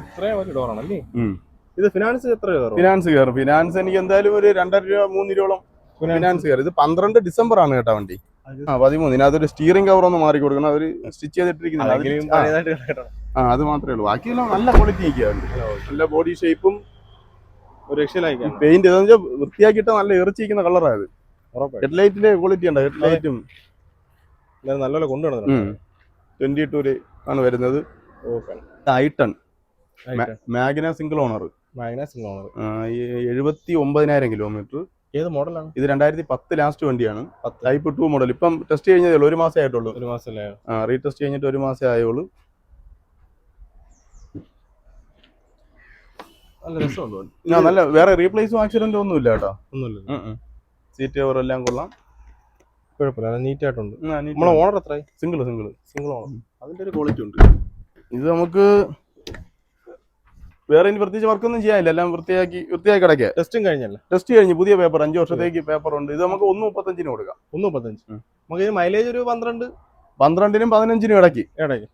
ഇത്രയും വലിയ ഡോറാണ് അല്ലേ ഉം. ഇത് ഫിനാൻസ് എത്ര കയറും? ഫിനാൻസ് കയറും. ഫിനാൻസ് എനിക്ക് എന്തായാലും ഒരു രണ്ടര രൂപ മൂന്ന് രൂപയോളം ഫിനാൻസ് കയറും. ഇത് പന്ത്രണ്ട് ഡിസംബർ ആണ് കേട്ടോ വണ്ടി. ആ പതിമൂന്ന്. ഇതിനകത്തൊരു സ്റ്റിയറിംഗ് കവർ ഒന്ന് മാറി കൊടുക്കണം. അവർ സ്റ്റിച്ച് ചെയ്തിട്ടിരിക്കുന്നില്ല ആ, അത് മാത്രമേ ഉള്ളൂ. ബാക്കിയെല്ലാം നല്ല ക്വാളിറ്റി നിൽക്കുകയാണ് നല്ല ബോഡി ഷേപ്പും പെയിന്റ് ഇതെന്ന് വെച്ചാൽ വൃത്തിയാക്കിയിട്ട് നല്ല ഇത്. ഹെഡ് ഹെഡ്ലൈറ്റിന്റെ ക്വാളിറ്റി ഉണ്ട്? ഹെഡ്ലൈറ്റും ലൈറ്റും നല്ലപോലെ കൊണ്ടുവന്നിട്ടുണ്ട് ട്വന്റി ടൂര് ആണ് വരുന്നത്. I ten Magna single owner മാഗ്നാസ് owner എഴുപത്തി ഒമ്പതിനായിരം കിലോമീറ്റർ ഏത് മോഡലാണ് ഇത് രണ്ടായിരത്തി പത്ത് ലാസ്റ്റ് വണ്ടിയാണ്. ടൈപ്പ് ടു മോഡൽ ഇപ്പം ടെസ്റ്റ് കഴിഞ്ഞതേ ഉള്ളൂ. ഒരു മാസമേ ആയിട്ടുള്ളൂ. ഒരു മാസമല്ലേ ആ റീടെസ്റ്റ് കഴിഞ്ഞിട്ട് ഒരു മാസമേ ആയുള്ളൂ. നല്ല രസമുണ്ട്? നല്ല വേറെ റീപ്ലേസും ആക്സിഡന്റും ഒന്നും ഇല്ല കേട്ടോ. ഒന്നുമില്ല. സീറ്റ് കവർ എല്ലാം കൊള്ളാം. കുഴപ്പമില്ല നീറ്റ് ആയിട്ടുണ്ട്. നമ്മളെ ഓണർ എത്ര സിംഗിൾ സിംഗിൾ സിംഗിൾ ഓണർ അതിന്റെ ഒരു ക്വാളിറ്റി ഉണ്ട്. ഇത് നമുക്ക് വേറെ ഇനി പ്രത്യേകിച്ച് വർക്കൊന്നും ചെയ്യാനില്ല. എല്ലാം വൃത്തിയാക്കി വൃത്തിയാക്കി കിടക്കുക. ടെസ്റ്റും കഴിഞ്ഞല്ലേ. ടെസ്റ്റ് കഴിഞ്ഞ് പുതിയ പേപ്പർ അഞ്ച് വർഷത്തേക്ക് പേപ്പർ ഉണ്ട്. ഇത് നമുക്ക് ഒന്ന് മുപ്പത്തഞ്ചിന് കൊടുക്കാം. ഒന്ന് മുപ്പത്തഞ്ച്. നമുക്ക് മൈലേജ് ഒരു പന്ത്രണ്ട്? പന്ത്രണ്ടിനും പതിനഞ്ചിനും ഇടയ്ക്ക്. ഇടയ്ക്ക്.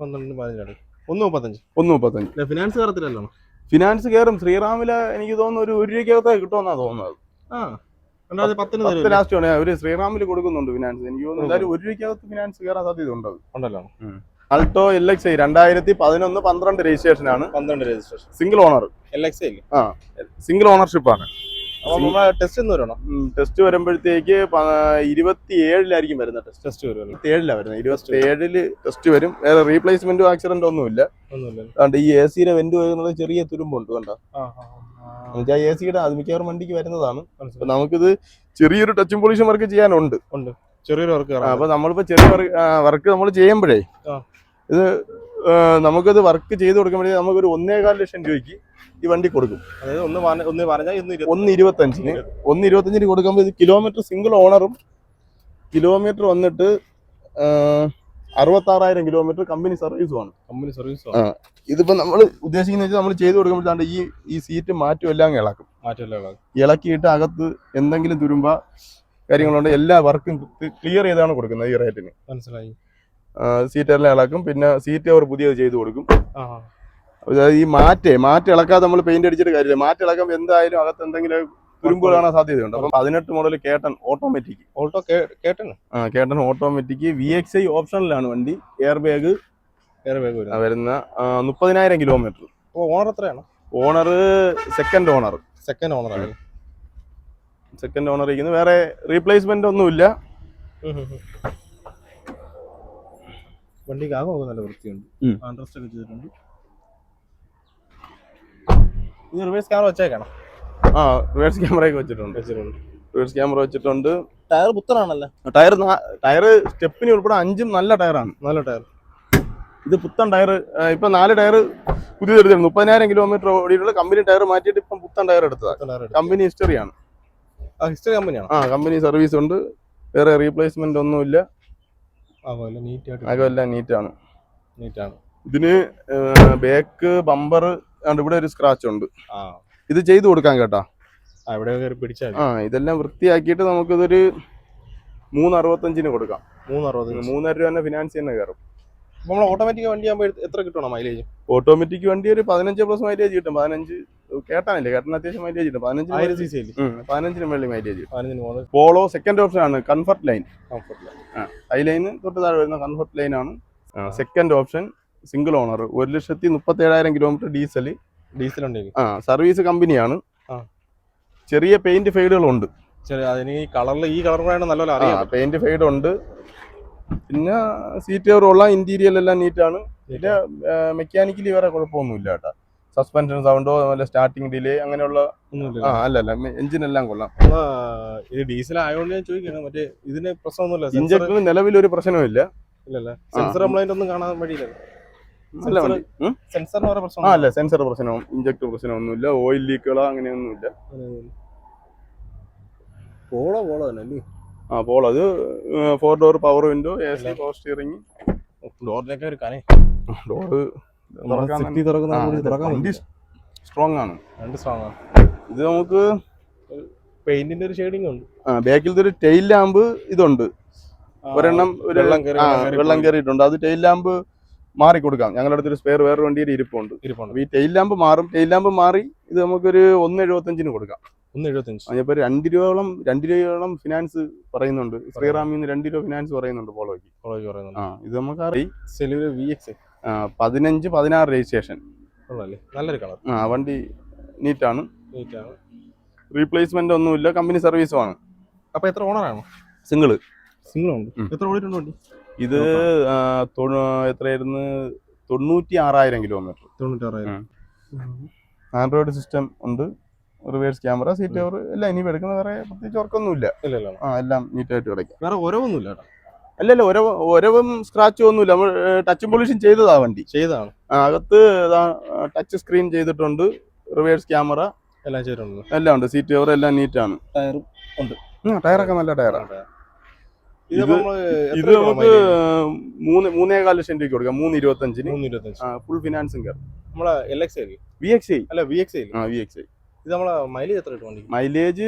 പന്ത്രണ്ടിന് ഒന്ന് മുപ്പത്തഞ്ച്. ഒന്ന് മുപ്പത്തഞ്ച്. ഫിനാൻസ് കയറത്തില്ലല്ലോ ഫിനാൻസ് കയറും ശ്രീറാമിൽ എനിക്ക് തോന്നുന്നു ഒരു ഒരു രൂപയ്ക്കകത്ത് കിട്ടുമെന്നാ തോന്നുന്നത്. ആ പത്ത് ലാസ്റ്റ് ആണ് അവർ ശ്രീറാമിൽ കൊടുക്കുന്നുണ്ട് ഫിനാൻസ് എനിക്ക് തോന്നുന്നു എന്തായാലും ഒരു രൂപയ്ക്കകത്ത് ഫിനാൻസ് കയറാൻ സാധ്യത ഉണ്ടാവും ഉണ്ടല്ലോ. അൾട്ടോ എൽ എക്സ് ഐ രണ്ടായിരത്തി പതിനൊന്ന് പന്ത്രണ്ട് രജിസ്ട്രേഷൻ. ആണ് പന്ത്രണ്ട് registration single owner L X ആ സിംഗിൾ ഓണർഷിപ്പ് ആണ് ടെസ്റ്റ് എന്ന് വരണം. ടെസ്റ്റ് വരുമ്പോഴത്തേക്ക് ഇരുപത്തി ഏഴിലായിരിക്കും വരുന്നത് ടെസ്റ്റ് ടെസ്റ്റ് ഏഴിലാണ് വരുന്നത്. ഇരുപത്തി ഏഴിൽ ടെസ്റ്റ് വരും. വേറെ റീപ്ലേസ്മെന്റും ആക്സിഡന്റ് ഒന്നുമില്ല ഒന്നുമില്ല. അതുകൊണ്ട് ഈ എ സിയുടെ വെന്റ് വരുന്നത് ചെറിയ തുരുമ്പുണ്ട് കണ്ടോ. എന്നുവെച്ചാൽ എ സിയുടെ അത് മിക്കവാറും വണ്ടിക്ക് വരുന്നതാണ്. നമുക്കിത് ചെറിയൊരു ടച്ചും പോളിഷും വർക്ക് ചെയ്യാനുണ്ട്. ചെറിയൊരു വർക്ക് അപ്പൊ നമ്മളിപ്പോ ചെറിയ വർക്ക് നമ്മൾ ചെയ്യുമ്പോഴേ. ഇത് നമുക്കത് വർക്ക് ചെയ്ത് കൊടുക്കുമ്പോഴേ നമുക്കൊരു ഒന്നേകാൽ ലക്ഷം രൂപയ്ക്ക് ഈ വണ്ടി കൊടുക്കും. അതായത് ഒന്ന് പറഞ്ഞ ഒന്ന് പറഞ്ഞാൽ ഒന്ന് ഇരുപത്തഞ്ചിന്. ഒന്ന് ഇരുപത്തഞ്ചിന് കൊടുക്കുമ്പോൾ ഇത് കിലോമീറ്റർ സിംഗിൾ ഓണറും കിലോമീറ്റർ വന്നിട്ട് അറുപത്താറായിരം കിലോമീറ്റർ കമ്പനി സർവീസുമാണ് കമ്പനി സർവീസ്. ഇതിപ്പോ നമ്മൾ ഉദ്ദേശിക്കുന്ന നമ്മൾ ചെയ്ത് കൊടുക്കുമ്പോഴാണ് ഈ ഈ സീറ്റ് മാറ്റും എല്ലാം ഇളക്കും. മാറ്റമല്ല ഇളക്കിയിട്ട് അകത്ത് എന്തെങ്കിലും തുരുമ്പ കാര്യങ്ങളുണ്ട്. എല്ലാ വർക്കും ക്ലിയർ ചെയ്താണ് കൊടുക്കുന്നത് ഈ റേറ്റിന് മനസ്സിലായി. സീറ്റ് എല്ലാം ഇളക്കും. പിന്നെ സീറ്റ് അവർ പുതിയത് ചെയ്ത് കൊടുക്കും. ഈ മാറ്റേ മാറ്റ് ഇളക്കാതെ നമ്മൾ പെയിന്റ് അടിച്ചിട്ട് കാര്യമില്ല. മാറ്റ് ഇളക്കം എന്തായാലും അകത്ത് എന്തെങ്കിലും തുരുമ്പ് കാണാൻ സാധ്യതയുണ്ട്. അപ്പം പതിനെട്ട് മോഡൽ കേട്ടൺ ഓട്ടോമാറ്റിക് ഓട്ടോ കേട്ടൻ ആ കേട്ടൺ ഓട്ടോമാറ്റിക് വി എക്സ് ഐ ഓപ്ഷനിലാണ് വണ്ടി. എയർ ബാഗ് എയർ ബാഗ് വരും വരുന്ന മുപ്പതിനായിരം കിലോമീറ്റർ ഓണർ എത്രയാണ്? ഓണർ സെക്കൻഡ് ഓണർ സെക്കൻഡ് ഓണറാണ് സെക്കൻഡ് ഓണർ ഇരിക്കുന്നത് വേറെ റീപ്ലേസ്മെന്റ് ഒന്നുമില്ല. വണ്ടിക്ക് ആകെ നല്ല വൃത്തിയുണ്ട്. കോൺട്രാസ്റ്റ് ഒക്കെ ചെയ്തിട്ടുണ്ട്. ഇത് റിവേഴ്സ് ക്യാമറ വെച്ചേക്കണം? ആ റിവേഴ്സ് ക്യാമറയൊക്കെ വെച്ചിട്ടുണ്ട്. വെച്ചിട്ടുണ്ട്. റിവേഴ്സ് ക്യാമറ വെച്ചിട്ടുണ്ട്. ടയർ പുത്തനാണല്ലോ? ടയർ ടയർ സ്റ്റെപ്പിന് ഉൾപ്പെടെ അഞ്ചും നല്ല ടയറാണ് നല്ല ടയർ ഇത് പുത്തൻ ടയർ ഇപ്പൊ നാല് ടയർ പുതിയ എടുത്തിട്ടുണ്ട് മുപ്പതിനായിരം കിലോമീറ്റർ ഓടിയിട്ടുള്ള കമ്പനി ടയർ മാറ്റിയിട്ട് ഇപ്പം പുത്തൻ ടയർ എടുത്തതാണ് കമ്പനി ഹിസ്റ്ററിയാണ് ഹിസ്റ്ററി കമ്പനിയാണ് ആ കമ്പനി സർവീസ് ഉണ്ട്. വേറെ റീപ്ലേസ്മെന്റ് ഒന്നുമില്ല. അകമെല്ലാം നീറ്റാണ് നീറ്റാണ് ഇതിന് ബാക്ക് ബമ്പർ ഇവിടെ ഒരു സ്ക്രാച്ച് ഉണ്ട്. ഇത് ചെയ്തു കൊടുക്കാൻ കേട്ടാ. ആ ഇതെല്ലാം വൃത്തിയാക്കിയിട്ട് നമുക്കിതൊരു മൂന്ന് അറുപത്തഞ്ചിന് കൊടുക്കാം. മൂന്ന് അറുപത് മൂന്നര രൂപ തന്നെ ഫിനാൻസ് തന്നെ കയറും. നമ്മൾ ഓട്ടോമാറ്റിക് വണ്ടി ആകുമ്പോൾ എത്ര കിട്ടണം മൈലേജ് ഓട്ടോമാറ്റിക് വണ്ടി ഒരു പതിനഞ്ച് പ്ലസ് മൈലേജ് കിട്ടും. പതിനഞ്ച് കേട്ടാനില്ലേ? കേട്ടാൻ അത്യാവശ്യം മൈലേജ് ഉണ്ട്. പതിനഞ്ച് സി സി പതിനഞ്ചിന് മേളിൽ മൈലേജ് പോളോ സെക്കൻഡ് ഓപ്ഷൻ ആണ് കംഫർട്ട് ലൈൻ കംഫർട്ടില്ല ഐ ലൈന് തൊട്ട് താഴെ വരുന്ന കംഫർട്ട് ലൈൻ ആണ്. സെക്കൻഡ് ഓപ്ഷൻ സിംഗിൾ ഓണർ ഒരു ലക്ഷത്തി മുപ്പത്തി ഏഴായിരം കിലോമീറ്റർ ഡീസൽ ഡീസൽ ഉണ്ട് ആ സർവീസ് കമ്പനിയാണ് ചെറിയ പെയിന്റ് ഫെയ്ഡുകളുണ്ട് ചെറിയ അതിന് ഈ കളറിൽ ഈ കളർ നല്ലപോലെ അറിയാം പെയിന്റ് ഫെയ്ഡ് ഉണ്ട് പിന്നെ സീറ്റ് ഉള്ള ഇന്റീരിയൽ എല്ലാം നീറ്റാണ് പിന്നെ മെക്കാനിക്കലി വേറെ കുഴപ്പമൊന്നുമില്ല കേട്ടോ. സസ്പെൻഷൻ സൗണ്ടോ അതുപോലെ സ്റ്റാർട്ടിങ് ഡിലേ അങ്ങനെയുള്ള അല്ലല്ല ആ അല്ല അല്ല എഞ്ചിൻ എല്ലാം കൊള്ളാം. ഇത് ഡീസൽ ആയതുകൊണ്ട് ഞാൻ ചോദിക്കണം മറ്റേ ഇതിന് പ്രശ്നമൊന്നുമില്ല. സെൻസർ ഇഞ്ചക്ടറിന് നിലവിൽ ഒരു പ്രശ്നവുമില്ല. ഇല്ലല്ലേ. സെൻസർ കംപ്ലൈന്റ് ഒന്നും കാണാൻ വഴിയില്ലല്ലോ ആ അല്ല സെൻസർ പ്രശ്നവും ഇഞ്ചക്ടർ പ്രശ്നമൊന്നുമില്ല ഓയിൽ ലീക്കുകളോ അങ്ങനെയൊന്നുമില്ല. പോളോ പോളോ തന്നെ ആ പോളോ. അത് four door power window A C power steering ഡോറിനൊക്കെ ഒരു കനെ ഡോറ് സിറ്റി തുറക്കുന്ന സ്ട്രോങ് ആണ്. രണ്ട് സ്ട്രോങ് ആണ്. ഇത് നമുക്ക് പെയിന്റിന്റെ ഒരു ഷെയ്ഡിംഗ് ഉണ്ട്. ആ ബാക്കിലത്തെ ഒരു ടെയിൽ ലാമ്പ് ഇതുണ്ട്. ഒരെണ്ണം ഒരു വെള്ളം വെള്ളം. കയറിയിട്ടുണ്ട്. അത് ടെയിൽ ലാമ്പ് മാറി കൊടുക്കാം ഞങ്ങളുടെ അടുത്തൊരു സ്പെയർ വേറെ വണ്ടിയിൽ ഇരിപ്പുണ്ട്. ഇരിപ്പുണ്ട്. ഈ ടെയിൽ ലാമ്പ് മാറും. ടെയിൽ ലാമ്പ് മാറി ഇത് നമുക്കൊരു ഒന്ന് എഴുപത്തഞ്ചിന് കൊടുക്കാം. ഒന്ന് എഴുപത്തഞ്ച് അതിപ്പോ രണ്ട് രൂപയോളം രണ്ട് രൂപയോളം ഫിനാൻസ് പറയുന്നുണ്ട്. ശ്രീറാമിന്ന് രണ്ട് രൂപ ഫിനാൻസ് പറയുന്നുണ്ട് പോളോയ്ക്ക് പോളോയ്ക്ക് പറയുന്നുണ്ട്. ആ ഇത് നമുക്ക് അറിയാം വി എക്സ് പതിനഞ്ച് പതിനാറ് രജിസ്ട്രേഷൻ. ഉള്ളല്ലേ നല്ലൊരു കളർ. ആ വണ്ടി നീറ്റാണ്. നീറ്റാണ്. റീപ്ലേസ്മെന്റ് ഒന്നുമില്ല കമ്പനി സർവീസും ആണ്. അപ്പൊ എത്ര ഓണറാണ് സിംഗിൾ സിംഗിൾ ഉണ്ട്. എത്ര ഓടിയിട്ടുണ്ട് വണ്ടി? ഇത് എത്രയായിരുന്നു? തൊണ്ണൂറ്റി ആറായിരം കിലോമീറ്റർ തൊണ്ണൂറ്റാറായിരം ആൻഡ്രോയിഡ് സിസ്റ്റം ഉണ്ട്. റിവേഴ്സ് ക്യാമറ സീറ്റ് കവർ എല്ലാം ഇനി എടുക്കുന്ന വേറെ പ്രത്യേകിച്ച് വർക്കൊന്നുമില്ല ഇല്ല ആ എല്ലാം നീറ്റായിട്ട് കിടക്കും വേറെ ഓരോന്നുമില്ല കേട്ടോ. അല്ലല്ല ഒരവ് ഒരവും സ്ക്രാച്ചും ഒന്നുമില്ല. നമ്മൾ ടച്ചും പൊളിഷൻ ചെയ്തതാ വണ്ടി. ചെയ്തതാണ്. അകത്ത് ടച്ച് സ്ക്രീൻ ചെയ്തിട്ടുണ്ട്. റിവേഴ്സ് ക്യാമറ എല്ലാം ചെയ്തിട്ടുണ്ട്. എല്ലാം ഉണ്ട്. സീറ്റ് കവർ എല്ലാം നീറ്റാണ് ടയറും ടയറൊക്കെ നല്ല ടയറാണ് ഇത് ഇത് നമുക്ക്? മൂന്ന് മൂന്നേകാൽ ലക്ഷം രൂപയ്ക്ക് കൊടുക്കാം. മൂന്ന് ഇരുപത്തഞ്ചിന് ഫുൾ ഫിനാൻസും കയറും നമ്മളെ L X I V X I അല്ല വി എക്സ് ഐ ആ വി എക്സ് ഐ ഇത് നമ്മളെ മൈലേജ് എത്ര കിട്ടും മൈലേജ്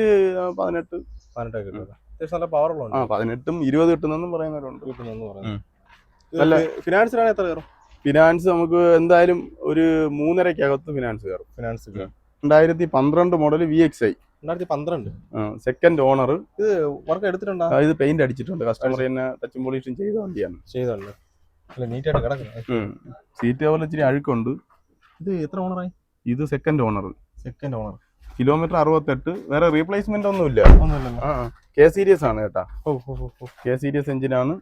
പതിനെട്ട്. പതിനെട്ടൊക്കെ കിട്ടും അത്യാവശ്യം നല്ല പവർ ഉള്ളത് ആ പതിനെട്ടും ഇരുപത് കിട്ടുന്നെന്നും പറയുന്നവരുണ്ട്. കിട്ടുന്നെന്ന്. പറയുന്നത് ഫിനാൻസിലാണ് എത്ര കയറും? ഫിനാൻസ് നമുക്ക് എന്തായാലും ഒരു മൂന്നരക്കകത്ത് ഫിനാൻസ് കയറും. ഫിനാൻസ് രണ്ടായിരത്തി പന്ത്രണ്ട് മോഡൽ വി എക്സ് ഐ രണ്ടായിരത്തി പന്ത്രണ്ട്. സെക്കൻഡ് ഓണർ ഇത് വർക്ക് എടുത്തിട്ടുണ്ടോ? ഇത് പെയിന്റ് അടിച്ചിട്ടുണ്ട്. കസ്റ്റമർ തന്നെ ടച്ചും പോളിഷും ചെയ്ത വണ്ടിയാണ്. ചെയ്തല്ലേ നീറ്റായിട്ട് കിടക്കുന്നത് സീറ്റ് പോലെ ഇച്ചിരി അഴുക്കുണ്ട്. ഇത് എത്ര ഓണറായി ഇത് second owner second owner kilometre അറുപത്തെട്ട്. വേറെ റീപ്ലേസ്മെന്റ് ഒന്നുമില്ല. ആ കെ സീരീസ് ആണ് കേട്ടാ. കെ സീരീസ് എഞ്ചിനാണ്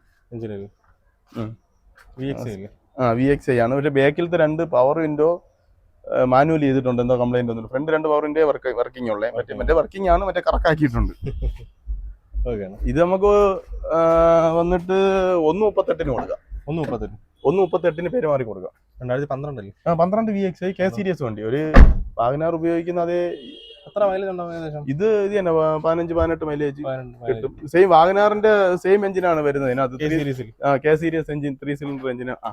ആ വി എക്സ് ഐ ആണ്. പക്ഷെ ബാക്കിലത്തെ രണ്ട് പവർ വിൻഡോ മാനുവൽ ചെയ്തിട്ടുണ്ട്. എന്തോ കംപ്ലൈന്റ് ഒന്നും ഫ്രണ്ട് രണ്ട് പവർ വിൻഡോ വർക്ക് വർക്കിംഗ് ഉള്ളേ. മറ്റേ മറ്റേ വർക്കിംഗ് ആണ് മറ്റേ കറക്കാക്കിയിട്ടുണ്ട് ഇത് നമുക്ക് വന്നിട്ട് ഒന്ന് മുപ്പത്തെട്ടിന് കൊടുക്കാം. ഒന്ന് മുപ്പത്തെട്ട് ഒന്ന് മുപ്പത്തെട്ടിന് പെരുമാറി കൊടുക്കാം. രണ്ടായിരത്തി പന്ത്രണ്ടല്ലേ ആ പന്ത്രണ്ട് V X I K series വണ്ടി. ഒരു വാഗനാർ ഉപയോഗിക്കുന്ന അതേ എത്ര മൈലേജ് ഉണ്ടാവും ഏകദേശം? ഇത് ഇത് തന്നെ പതിനഞ്ച് പതിനെട്ട് മൈലേജ് കിട്ടും. സെയിം വാഗനാറിന്റെ സെയിം എഞ്ചിനാണ് വരുന്നത്. കെ ഇതിനകത്ത് സീരീസിൽ K series engine three cylinder ആ.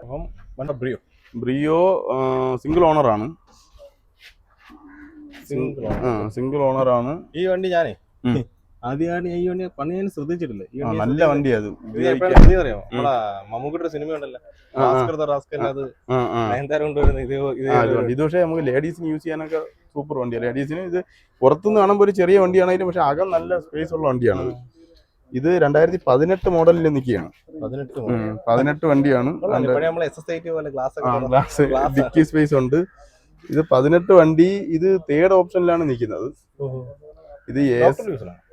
അപ്പം ബ്രിയോ ബ്രിയോ സിംഗിൾ ഓണർ ആണ്. സിംഗിൾ സിംഗിൾ ഓണർ ആണ്. ഈ വണ്ടി ഞാനേ. ആദ്യമായിട്ട് ഈ വണ്ടി പണി ഞാൻ ശ്രദ്ധിച്ചിട്ടില്ല. നല്ല വണ്ടി അത്. നമ്മളെ മമ്മൂക്കിയുടെ സിനിമ ഉണ്ടല്ലോ. ഇത് പക്ഷേ നമുക്ക് ലേഡീസിന് യൂസ് ചെയ്യാനൊക്കെ സൂപ്പർ വണ്ടിയാണ് ലേഡീസിന് ഇത് പുറത്തുനിന്ന് കാണുമ്പോൾ ഒരു ചെറിയ വണ്ടിയാണെങ്കിലും പക്ഷെ അകം നല്ല സ്പേസ് ഉള്ള വണ്ടിയാണ് ഇത്. രണ്ടായിരത്തി പതിനെട്ട് മോഡലിൽ നിൽക്കുകയാണ്. പതിനെട്ട് വണ്ടിയാണ്. ഡിക്കി സ്പേസ് ഉണ്ട്. ഇത് പതിനെട്ട് വണ്ടി ഇത് തേർഡ് ഓപ്ഷനിലാണ് നിൽക്കുന്നത്. ഇത് എ.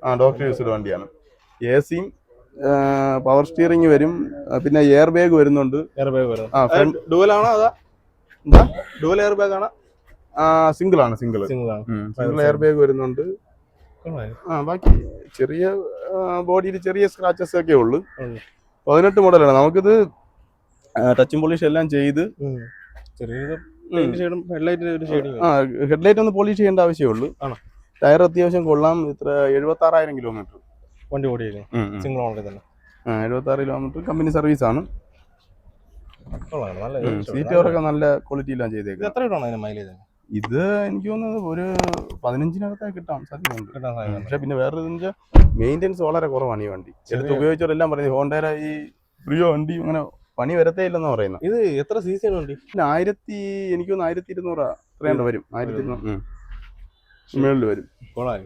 ആ ഡോക്ടർ യൂസ്ഡ് വണ്ടിയാണ്. എ സിയും പവർ സ്റ്റിയറിംഗ് വരും പിന്നെ എയർ ബാഗ് വരുന്നുണ്ട്. ആ ഡുവൽ ആണോ അതാ എന്താ? ഡുവൽ എയർ ബാഗ് ആണോ? സിംഗിൾ ആണ് സിംഗിൾ സിംഗിൾ എയർ ബാഗ് വരുന്നുണ്ട്. ആ ബാക്കി ചെറിയ ബോഡിയിൽ ചെറിയ സ്ക്രാച്ചസ് ഒക്കെ ഉള്ളു. പതിനെട്ട് മോഡലാണ്. നമുക്കിത് ടച്ചും പോളിഷ് എല്ലാം ചെയ്ത് ഹെഡ്ലൈറ്റ് ഒന്ന് പോളിഷ് ചെയ്യേണ്ട ആവശ്യമുള്ളൂ ആണോ? ടയർ അത്യാവശ്യം കൊള്ളാം. ഇത്ര എഴുപത്തി ആറായിരം കിലോമീറ്റർ. വണ്ടി ഓടിയല്ലേ? സിംഗിൾ ഓണറിൽ തന്നെ. എഴുപത്തി ആറ് കിലോമീറ്റർ കമ്പനി സർവീസ് ആണ്. സീറ്റ് കവറൊക്കെ നല്ല ക്വാളിറ്റി എല്ലാം ചെയ്തേക്കും എത്ര കിട്ടണം അതിന് മൈലേജ് ഇത് എനിക്ക് തോന്നുന്നത് ഒരു പതിനഞ്ചിനകത്തൊക്കെ കിട്ടാൻ സാധ്യതയുണ്ട്. പക്ഷെ പിന്നെ വേറെ വെച്ചാൽ മെയിന്റെനൻസ് വളരെ കുറവാണ് ഈ വണ്ടി. എടുത്ത് ഉപയോഗിച്ചവരെല്ലാം പറയുന്നത് ഹോണ്ടേര ഈ പ്രിയോ വണ്ടി അങ്ങനെ പണി വരത്തേ ഇല്ലെന്ന് പറയുന്നത് ഇത് എത്ര സി സി ആണ് വണ്ടി? ആയിരത്തി എനിക്ക് തോന്നുന്നു ആയിരത്തി ഇരുന്നൂറാ വരും. ആയിരത്തി ഇരുന്നൂറ് മുകളിൽ വരും. കോളായി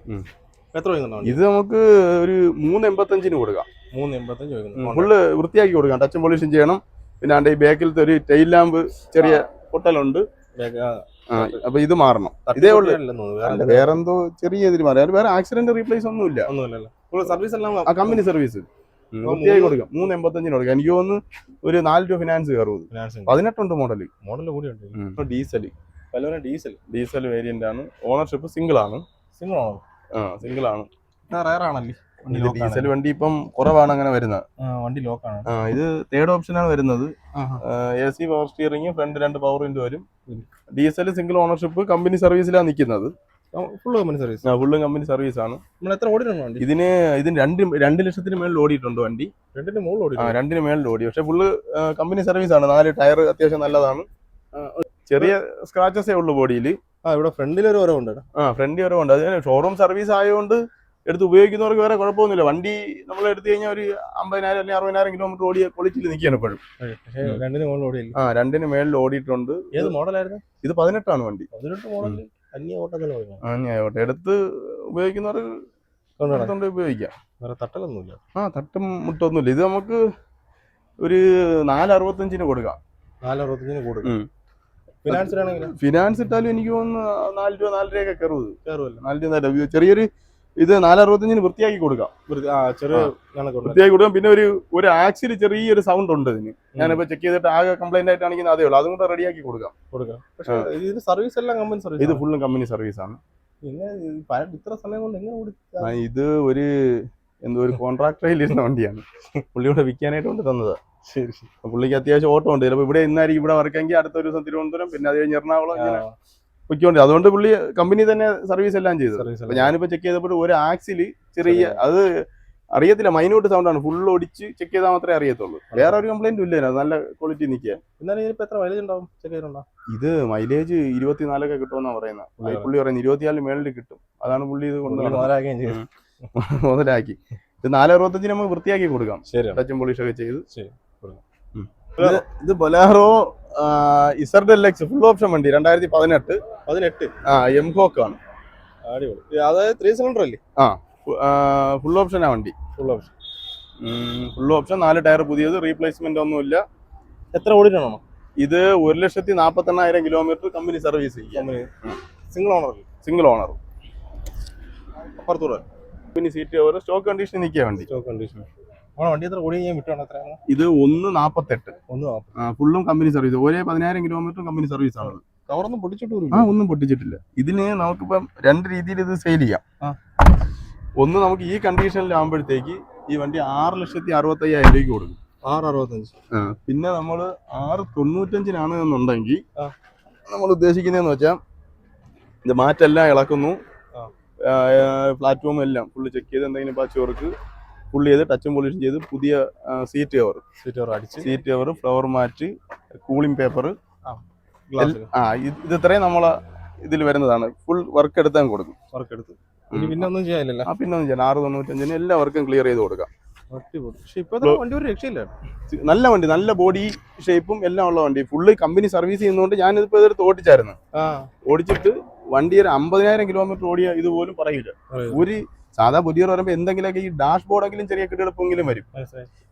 എത്ര ഇത് നമുക്ക് ഒരു മൂന്ന് എൺപത്തഞ്ചിന് കൊടുക്കാം മൂന്ന് എൺപത്തഞ്ച് ഫുള്ള് വൃത്തിയാക്കി കൊടുക്കാം. ടച്ചും പോളിഷും ചെയ്യണം. പിന്നെ അതിന്റെ ഈ ബാക്കിലത്തെ ഒരു ടൈൽ ലാമ്പ് ചെറിയ പൊട്ടലുണ്ട്. അപ്പൊ ഇത് മാറണം. ഇതേ ഉള്ളു. വേറെ വേറെന്തോ ചെറിയ ഇതിൽ മാറി. വേറെ ആക്സിഡന്റ് റീപ്ലേസ് ഒന്നും ഇല്ല സർവീസ് എല്ലാം കമ്പനി സർവീസ് വൃത്തിയായി കൊടുക്കാം മൂന്ന് എൺപത്തഞ്ചിന് കൊടുക്കാം. എനിക്ക് തോന്നുന്നു ഒരു നാല് രൂപ ഫിനാൻസ് കയറും പതിനെട്ടുണ്ട് മോഡൽ മോഡൽ കൂടി ഡീസൽ പലവരും ഡീസൽ. ഡീസൽ വേരിയന്റ് ആണ് ഓണർഷിപ്പ് സിംഗിൾ ആണ്. സിംഗിൾ ആണോ? ആ സിംഗിൾ ആണ്. റയർ ആണല്ലേ? ഡീസൽ വണ്ടി ഇപ്പം കുറവാണ് അങ്ങനെ വരുന്നത്. വണ്ടി ലോക്കാണ് ഇത് തേർഡ് ഓപ്ഷനാണ് വരുന്നത്. ആഹാ. A C power steering front രണ്ട് പവർ വിൻഡോ വരും ഡീസൽ സിംഗിൾ ഓണർഷിപ്പ് കമ്പനി സർവീസിലാണ് നിൽക്കുന്നത്. ഫുള്ള് കമ്പനി സർവീസ് ഫുള്ളും കമ്പനി സർവീസ് ആണ്. നമ്മൾ എത്ര ഓടിയിട്ടുണ്ട് ഇതിന് ഇതിന് രണ്ട് രണ്ട് ലക്ഷത്തിന് മേളിൽ ഓടിയിട്ടുണ്ട് വണ്ടി. രണ്ടിന് മുകളിൽ ഓടി രണ്ടിന് മേളിൽ ഓടി. പക്ഷെ ഫുള്ള് കമ്പനി സർവീസ് ആണ്. നാല് ടയർ അത്യാവശ്യം നല്ലതാണ്. ചെറിയ സ്ക്രാച്ചസേ ഉള്ളൂ ബോഡിയിൽ ആ ഇവിടെ ഫ്രണ്ടിൽ ഒരു ഓരോ ഉണ്ട് ആ ഫ്രണ്ടിൽ ഉണ്ട് അതിന് ഷോറൂം സർവീസ് ആയതുകൊണ്ട് എടുത്ത് ഉപയോഗിക്കുന്നവർക്ക് വേറെ കുഴപ്പമൊന്നുമില്ല. വണ്ടി നമ്മൾ എടുത്തു കഴിഞ്ഞാൽ ഒരു അമ്പതിനായിരം അല്ലെങ്കിൽ അറുപതിനായിരം കിലോമീറ്റർ ഓടിയ ക്വാളിറ്റിയിൽ നിൽക്കുകയാണ് ഇപ്പോഴും. രണ്ടിന് മുകളിൽ ഓടിയില്ല. ആ രണ്ടിന് മേളിൽ ഓടിയിട്ടുണ്ട്. ഏത് മോഡലായിരുന്നു? ഇത് പതിനെട്ടാണ് വണ്ടി. പതിനെട്ട് മോഡൽ അന്യ ഓട്ടം എടുത്ത് ഉപയോഗിക്കുന്നവർക്ക് കൊണ്ടുനടക്കാം. ഉപയോഗിക്കാം. വേറെ തട്ടലൊന്നുമില്ല. ആ തട്ടും മുട്ടൊന്നുമില്ല. ഇത് നമുക്ക് ഒരു നാലറുപത്തഞ്ചിന് കൊടുക്കാം. നാലറുപത്തഞ്ചിന് കൊടുക്കാം. ഫിനാൻസ് ഇട്ടാലും എനിക്ക് തോന്നുന്നു നാല് രൂപ നാലരയൊക്കെ കയറുന്നത് കയറുമല്ലോ നാല് രൂപ നാല് ചെറിയൊരു ഇത് നാല് അറുപത്തഞ്ചിന് വൃത്തിയാക്കി കൊടുക്കാം. വൃത്തിയാക്കി കൊടുക്കാം. പിന്നെ ഒരു ഒരു ആക്സിൽ ചെറിയൊരു സൗണ്ട് ഉണ്ട് ഇതിന്. ഞാനിപ്പോ ചെക്ക് ചെയ്തിട്ട് ആകെ കംപ്ലൈന്റ് ആയിട്ടാണെങ്കിൽ അതേ ഉള്ളൂ. അതും കൂടെ റെഡിയാക്കി കൊടുക്കാം. കൊടുക്കാം. പക്ഷേ ഇത് സർവീസ് എല്ലാം കമ്പനി സർവീസ് ഇത് ഫുള്ളും കമ്പനി സർവീസ് ആണ്. ഇത്ര സമയം കൊണ്ട് എങ്ങനെ ഇത് ഒരു എന്തോ ഒരു കോൺട്രാക്ടറിൽ ഇരുന്ന വണ്ടിയാണ്. പുള്ളിയോടെ വിൽക്കാനായിട്ട് കൊണ്ട് തന്നതാ. ശരി. പുള്ളിക്ക് അത്യാവശ്യം ഓട്ടം ഉണ്ട്. ചിലപ്പോൾ ഇവിടെ ഇന്നായിരിക്കും ഇവിടെ വർക്കെങ്കിൽ അടുത്ത ഒരു ദിവസം തിരുവനന്തപുരം പിന്നെ അത് കഴിഞ്ഞ് എറണാകുളം ഇങ്ങനെ പൊയ്ക്കൊണ്ട് അതുകൊണ്ട് പുള്ളി കമ്പനി തന്നെ സർവീസ് എല്ലാം ചെയ്തു. ഞാനിപ്പോ ചെക്ക് ചെയ്തപ്പോൾ ഒരു ആക്സിൽ ചെറിയ അത് അറിയത്തില്ല. മൈനോട്ട് സൗണ്ട് ആണ്. ഫുൾ ഒടിച്ച് ചെക്ക് ചെയ്താൽ മാത്രമേ അറിയത്തുള്ളൂ. വേറെ ഒരു കംപ്ലൈന്റ് ഇല്ല നല്ല ക്വാളിറ്റി നിൽക്കുക എന്നാലും എത്ര മൈലേജ് ഉണ്ടാവും? ചെക്ക് ചെയ്തിട്ടുണ്ടോ? ഇത് മൈലേജ് ഇരുപത്തിനാലൊക്കെ കിട്ടുമെന്നാ പറയുന്നത്. പുള്ളി പറയുന്നത് ഇരുപത്തിനാലിന് മേളിൽ കിട്ടും. അതാണ് പുള്ളി ഇത് കൊണ്ട് മുതലാക്കി ഇത് നാല് അറുപത്തഞ്ചിന് നമുക്ക് വൃത്തിയാക്കി കൊടുക്കാം. ടച്ചും പോളിഷ് ഒക്കെ ചെയ്ത്. ശരി. ഇത് ബൊലാറോ ഇസർഡ് എൽ ഫുൾ ഓപ്ഷൻ വണ്ടി രണ്ടായിരത്തി പതിനെട്ട്. പതിനെട്ട്. ആ എം കോക്ക് ആണ്. അടിപൊളി. അതായത് ത്രീ സിലിണ്ടർ അല്ലേ? ആ ഫുൾ ഓപ്ഷൻ ഓപ്ഷനാ വണ്ടി. ഫുൾ ഓപ്ഷൻ ഫുൾ ഓപ്ഷൻ നാല് ടയർ പുതിയത് റീപ്ലേസ്മെന്റ് ഒന്നുമില്ല. എത്ര ഓടിയിട്ടാണോ? ഇത് ഒരു ലക്ഷത്തി നാൽപ്പത്തി എണ്ണായിരം kilometre company service company single owner single owner അപ്പുറത്തൂടെ. Company seat over stock condition നിൽക്കുക വണ്ടി. സ്റ്റോക്ക് കണ്ടീഷൻ വണ്ടി എത്ര ഓടി ഞാൻ വിട്ടാണ് എത്രയാണ് ഇത് ഒന്ന് നാപ്പത്തെട്ട്. ഒന്ന് ഫുള്ളും കമ്പനി സർവീസ് ഒരേ പതിനായിരം കിലോമീറ്റർ കമ്പനി സർവീസ് ആണ്. കവറൊന്നും പൊട്ടിച്ചിട്ടില്ല ആ ഒന്നും പൊട്ടിച്ചിട്ടില്ല. ഇതിന് നമുക്കിപ്പം രണ്ട് രീതിയിൽ ഇത് സെയിൽ ചെയ്യാം. ഒന്ന് നമുക്ക് ഈ കണ്ടീഷനിലാകുമ്പോഴത്തേക്ക് ഈ വണ്ടി ആറ് ലക്ഷത്തി അറുപത്തയ്യായിരം രൂപയ്ക്ക് കൊടുക്കും. ആറ് അറുപത്തഞ്ച്. പിന്നെ നമ്മൾ ആറ് തൊണ്ണൂറ്റഞ്ചിനാണ് എന്നുണ്ടെങ്കിൽ. നമ്മൾ ഉദ്ദേശിക്കുന്നതെന്ന് വെച്ചാൽ ഇത് മാറ്റെല്ലാം ഇളക്കുന്നു. പ്ലാറ്റ്ഫോം എല്ലാം ഫുള്ള് ചെക്ക് ചെയ്ത് എന്തെങ്കിലും പാച്ച് വർക്ക് ഫുള്ള് ചെയ്ത് ടച്ചും പൊളിഷും ചെയ്ത് പുതിയ സീറ്റ് കവർ സീറ്റ് കവർ അടിച്ച്. Seat cover flower mat cooling paper ആ ഇത് ഇത് ഇത്രയും നമ്മളെ ഇതിൽ വരുന്നതാണ്. ഫുൾ വർക്ക് എടുത്താൽ കൊടുക്കും. വർക്ക് എടുത്ത്. പിന്നെ ഒന്നും ചെയ്യാനില്ലല്ലോ. ആ പിന്നെ ഒന്നും ചെയ്യാൻ ആറ് തൊണ്ണൂറ്റഞ്ചിന് എല്ലാ വർക്കും ക്ലിയർ ചെയ്ത് കൊടുക്കാം. നല്ല വണ്ടി നല്ല ബോഡി ഷേപ്പും എല്ലാം ഉള്ള വണ്ടി. ഫുള്ള് കമ്പനി സർവീസ് ചെയ്യുന്നതുകൊണ്ട് ഞാൻ ഇതിപ്പോ ഇതെടുത്ത് ഓടിച്ചായിരുന്നു ഓടിച്ചിട്ട് വണ്ടി ഒരു അമ്പതിനായിരം കിലോമീറ്റർ ഓടിയ ഇതുപോലും പറയില്ല. ഒരു സാധാ പുതിയ പറയുമ്പോൾ എന്തെങ്കിലുമൊക്കെ ഈ ഡാഷ് ബോർഡെങ്കിലും ചെറിയ കിടപ്പെങ്കിലും വരും.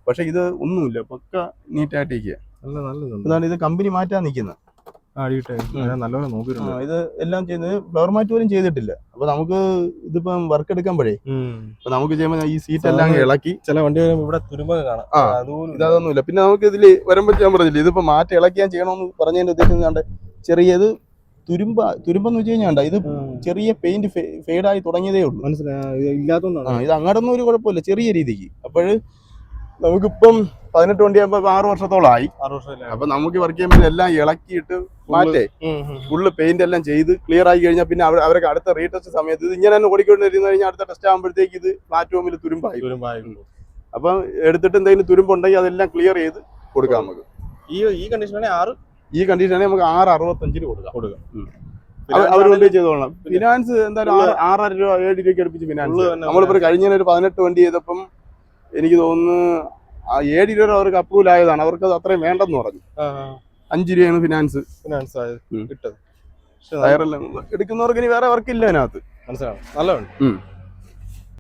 പക്ഷെ ഇത് ഒന്നുമില്ല. പക്ക നീറ്റായിട്ടിരിക്കുക നല്ല നല്ലതാണ് ഇത് കമ്പനി മാറ്റാൻ നിൽക്കുന്നത് നല്ലപോലെ നോക്കിയിട്ടുണ്ട്. ഇത് എല്ലാം ചെയ്യുന്നത് ഫ്ലവർ മാറ്റ് പോലും ചെയ്തിട്ടില്ല. അപ്പൊ നമുക്ക് ഇതിപ്പം വർക്ക് എടുക്കുമ്പോഴേ അപ്പൊ നമുക്ക് ചെയ്യുമ്പോൾ ഈ സീറ്റ് എല്ലാം ഇളക്കി. ചില വണ്ടി ഇവിടെ തുരുമ്പ കാണാം. ഇതൊന്നുമില്ല. പിന്നെ നമുക്ക് ഇതിൽ വരുമ്പോൾ ഞാൻ പറഞ്ഞില്ല ഇതിപ്പോ മാറ്റി ഇളക്കി ഞാൻ ചെയ്യണമെന്ന് പറഞ്ഞതിന്റെ ഉദ്ദേശം ചെറിയത് തുരുമ്പ തുരുമ്പെന്ന് വെച്ച് കഴിഞ്ഞാൽ ഇത് ചെറിയ പെയിന്റ് ഫെയ്ഡായി തുടങ്ങിയതേ ഉള്ളൂ. മനസ്സിലായി ആ ഇത് അങ്ങോട്ടൊന്നും ഒരു കുഴപ്പമില്ല ചെറിയ രീതിക്ക്. അപ്പോൾ നമുക്കിപ്പം പതിനെട്ട് വണ്ടിയാകുമ്പോൾ ആറ് വർഷത്തോളമായി അപ്പൊ നമുക്ക് വർക്ക് ചെയ്യുമ്പോൾ എല്ലാം ഇളക്കിയിട്ട് മാറ്റേ. ഫുള്ള് പെയിന്റ് എല്ലാം ചെയ്ത് ക്ലിയർ ആയി കഴിഞ്ഞാൽ പിന്നെ അവർ അവർക്ക് അടുത്ത റീടെസ്റ്റ് സമയത്ത് ഇത് ഇങ്ങനെ തന്നെ ഓടിക്കൊണ്ടിരുന്നു കഴിഞ്ഞാൽ അടുത്ത ടെസ്റ്റ് ആകുമ്പോഴത്തേക്ക് ഇത് പ്ലാറ്റ്ഫോമിൽ തുരുമ്പായി. തുരുമ്പായി അപ്പം എടുത്തിട്ട് എന്തെങ്കിലും തുരുമ്പുണ്ടെങ്കിൽ അതെല്ലാം ക്ലിയർ ചെയ്ത് കൊടുക്കാം നമുക്ക്. ഈ ഈ കണ്ടീഷനാണെങ്കിൽ ആറ് ഈ കണ്ടീഷനാണെങ്കിൽ നമുക്ക് ആറ് അറുപത്തഞ്ചിന് കൊടുക്കാം. കൊടുക്കാം. ഉം. അവ- അവരുകൊണ്ട് ചെയ്തോളാം ഫിനാൻസ് എന്തായാലും ആറായിരം രൂപ ഏഴ് രൂപയ്ക്ക് അടുപ്പിച്ച് ഫിനാൻസ് നമ്മളിപ്പോ കഴിഞ്ഞ ഒരു പതിനെട്ട് വണ്ടി ചെയ്തപ്പം എനിക്ക് തോന്നുന്നു ഏഴ് രൂപ അവർക്ക് അപ്രൂവൽ ആയതാണ്. അവർക്ക് അത് അത്രയും വേണ്ടെന്ന് പറഞ്ഞു. അഞ്ചു രൂപയാണ് ഫിനാൻസ് ഫിനാൻസ് ആയത്. ടയറെല്ലാം എടുക്കുന്നവർക്ക് ഇനി വേറെ വർക്ക് ഇല്ല അതിനകത്ത്. മനസ്സിലാവും നല്ല വണ്ടി ഉം.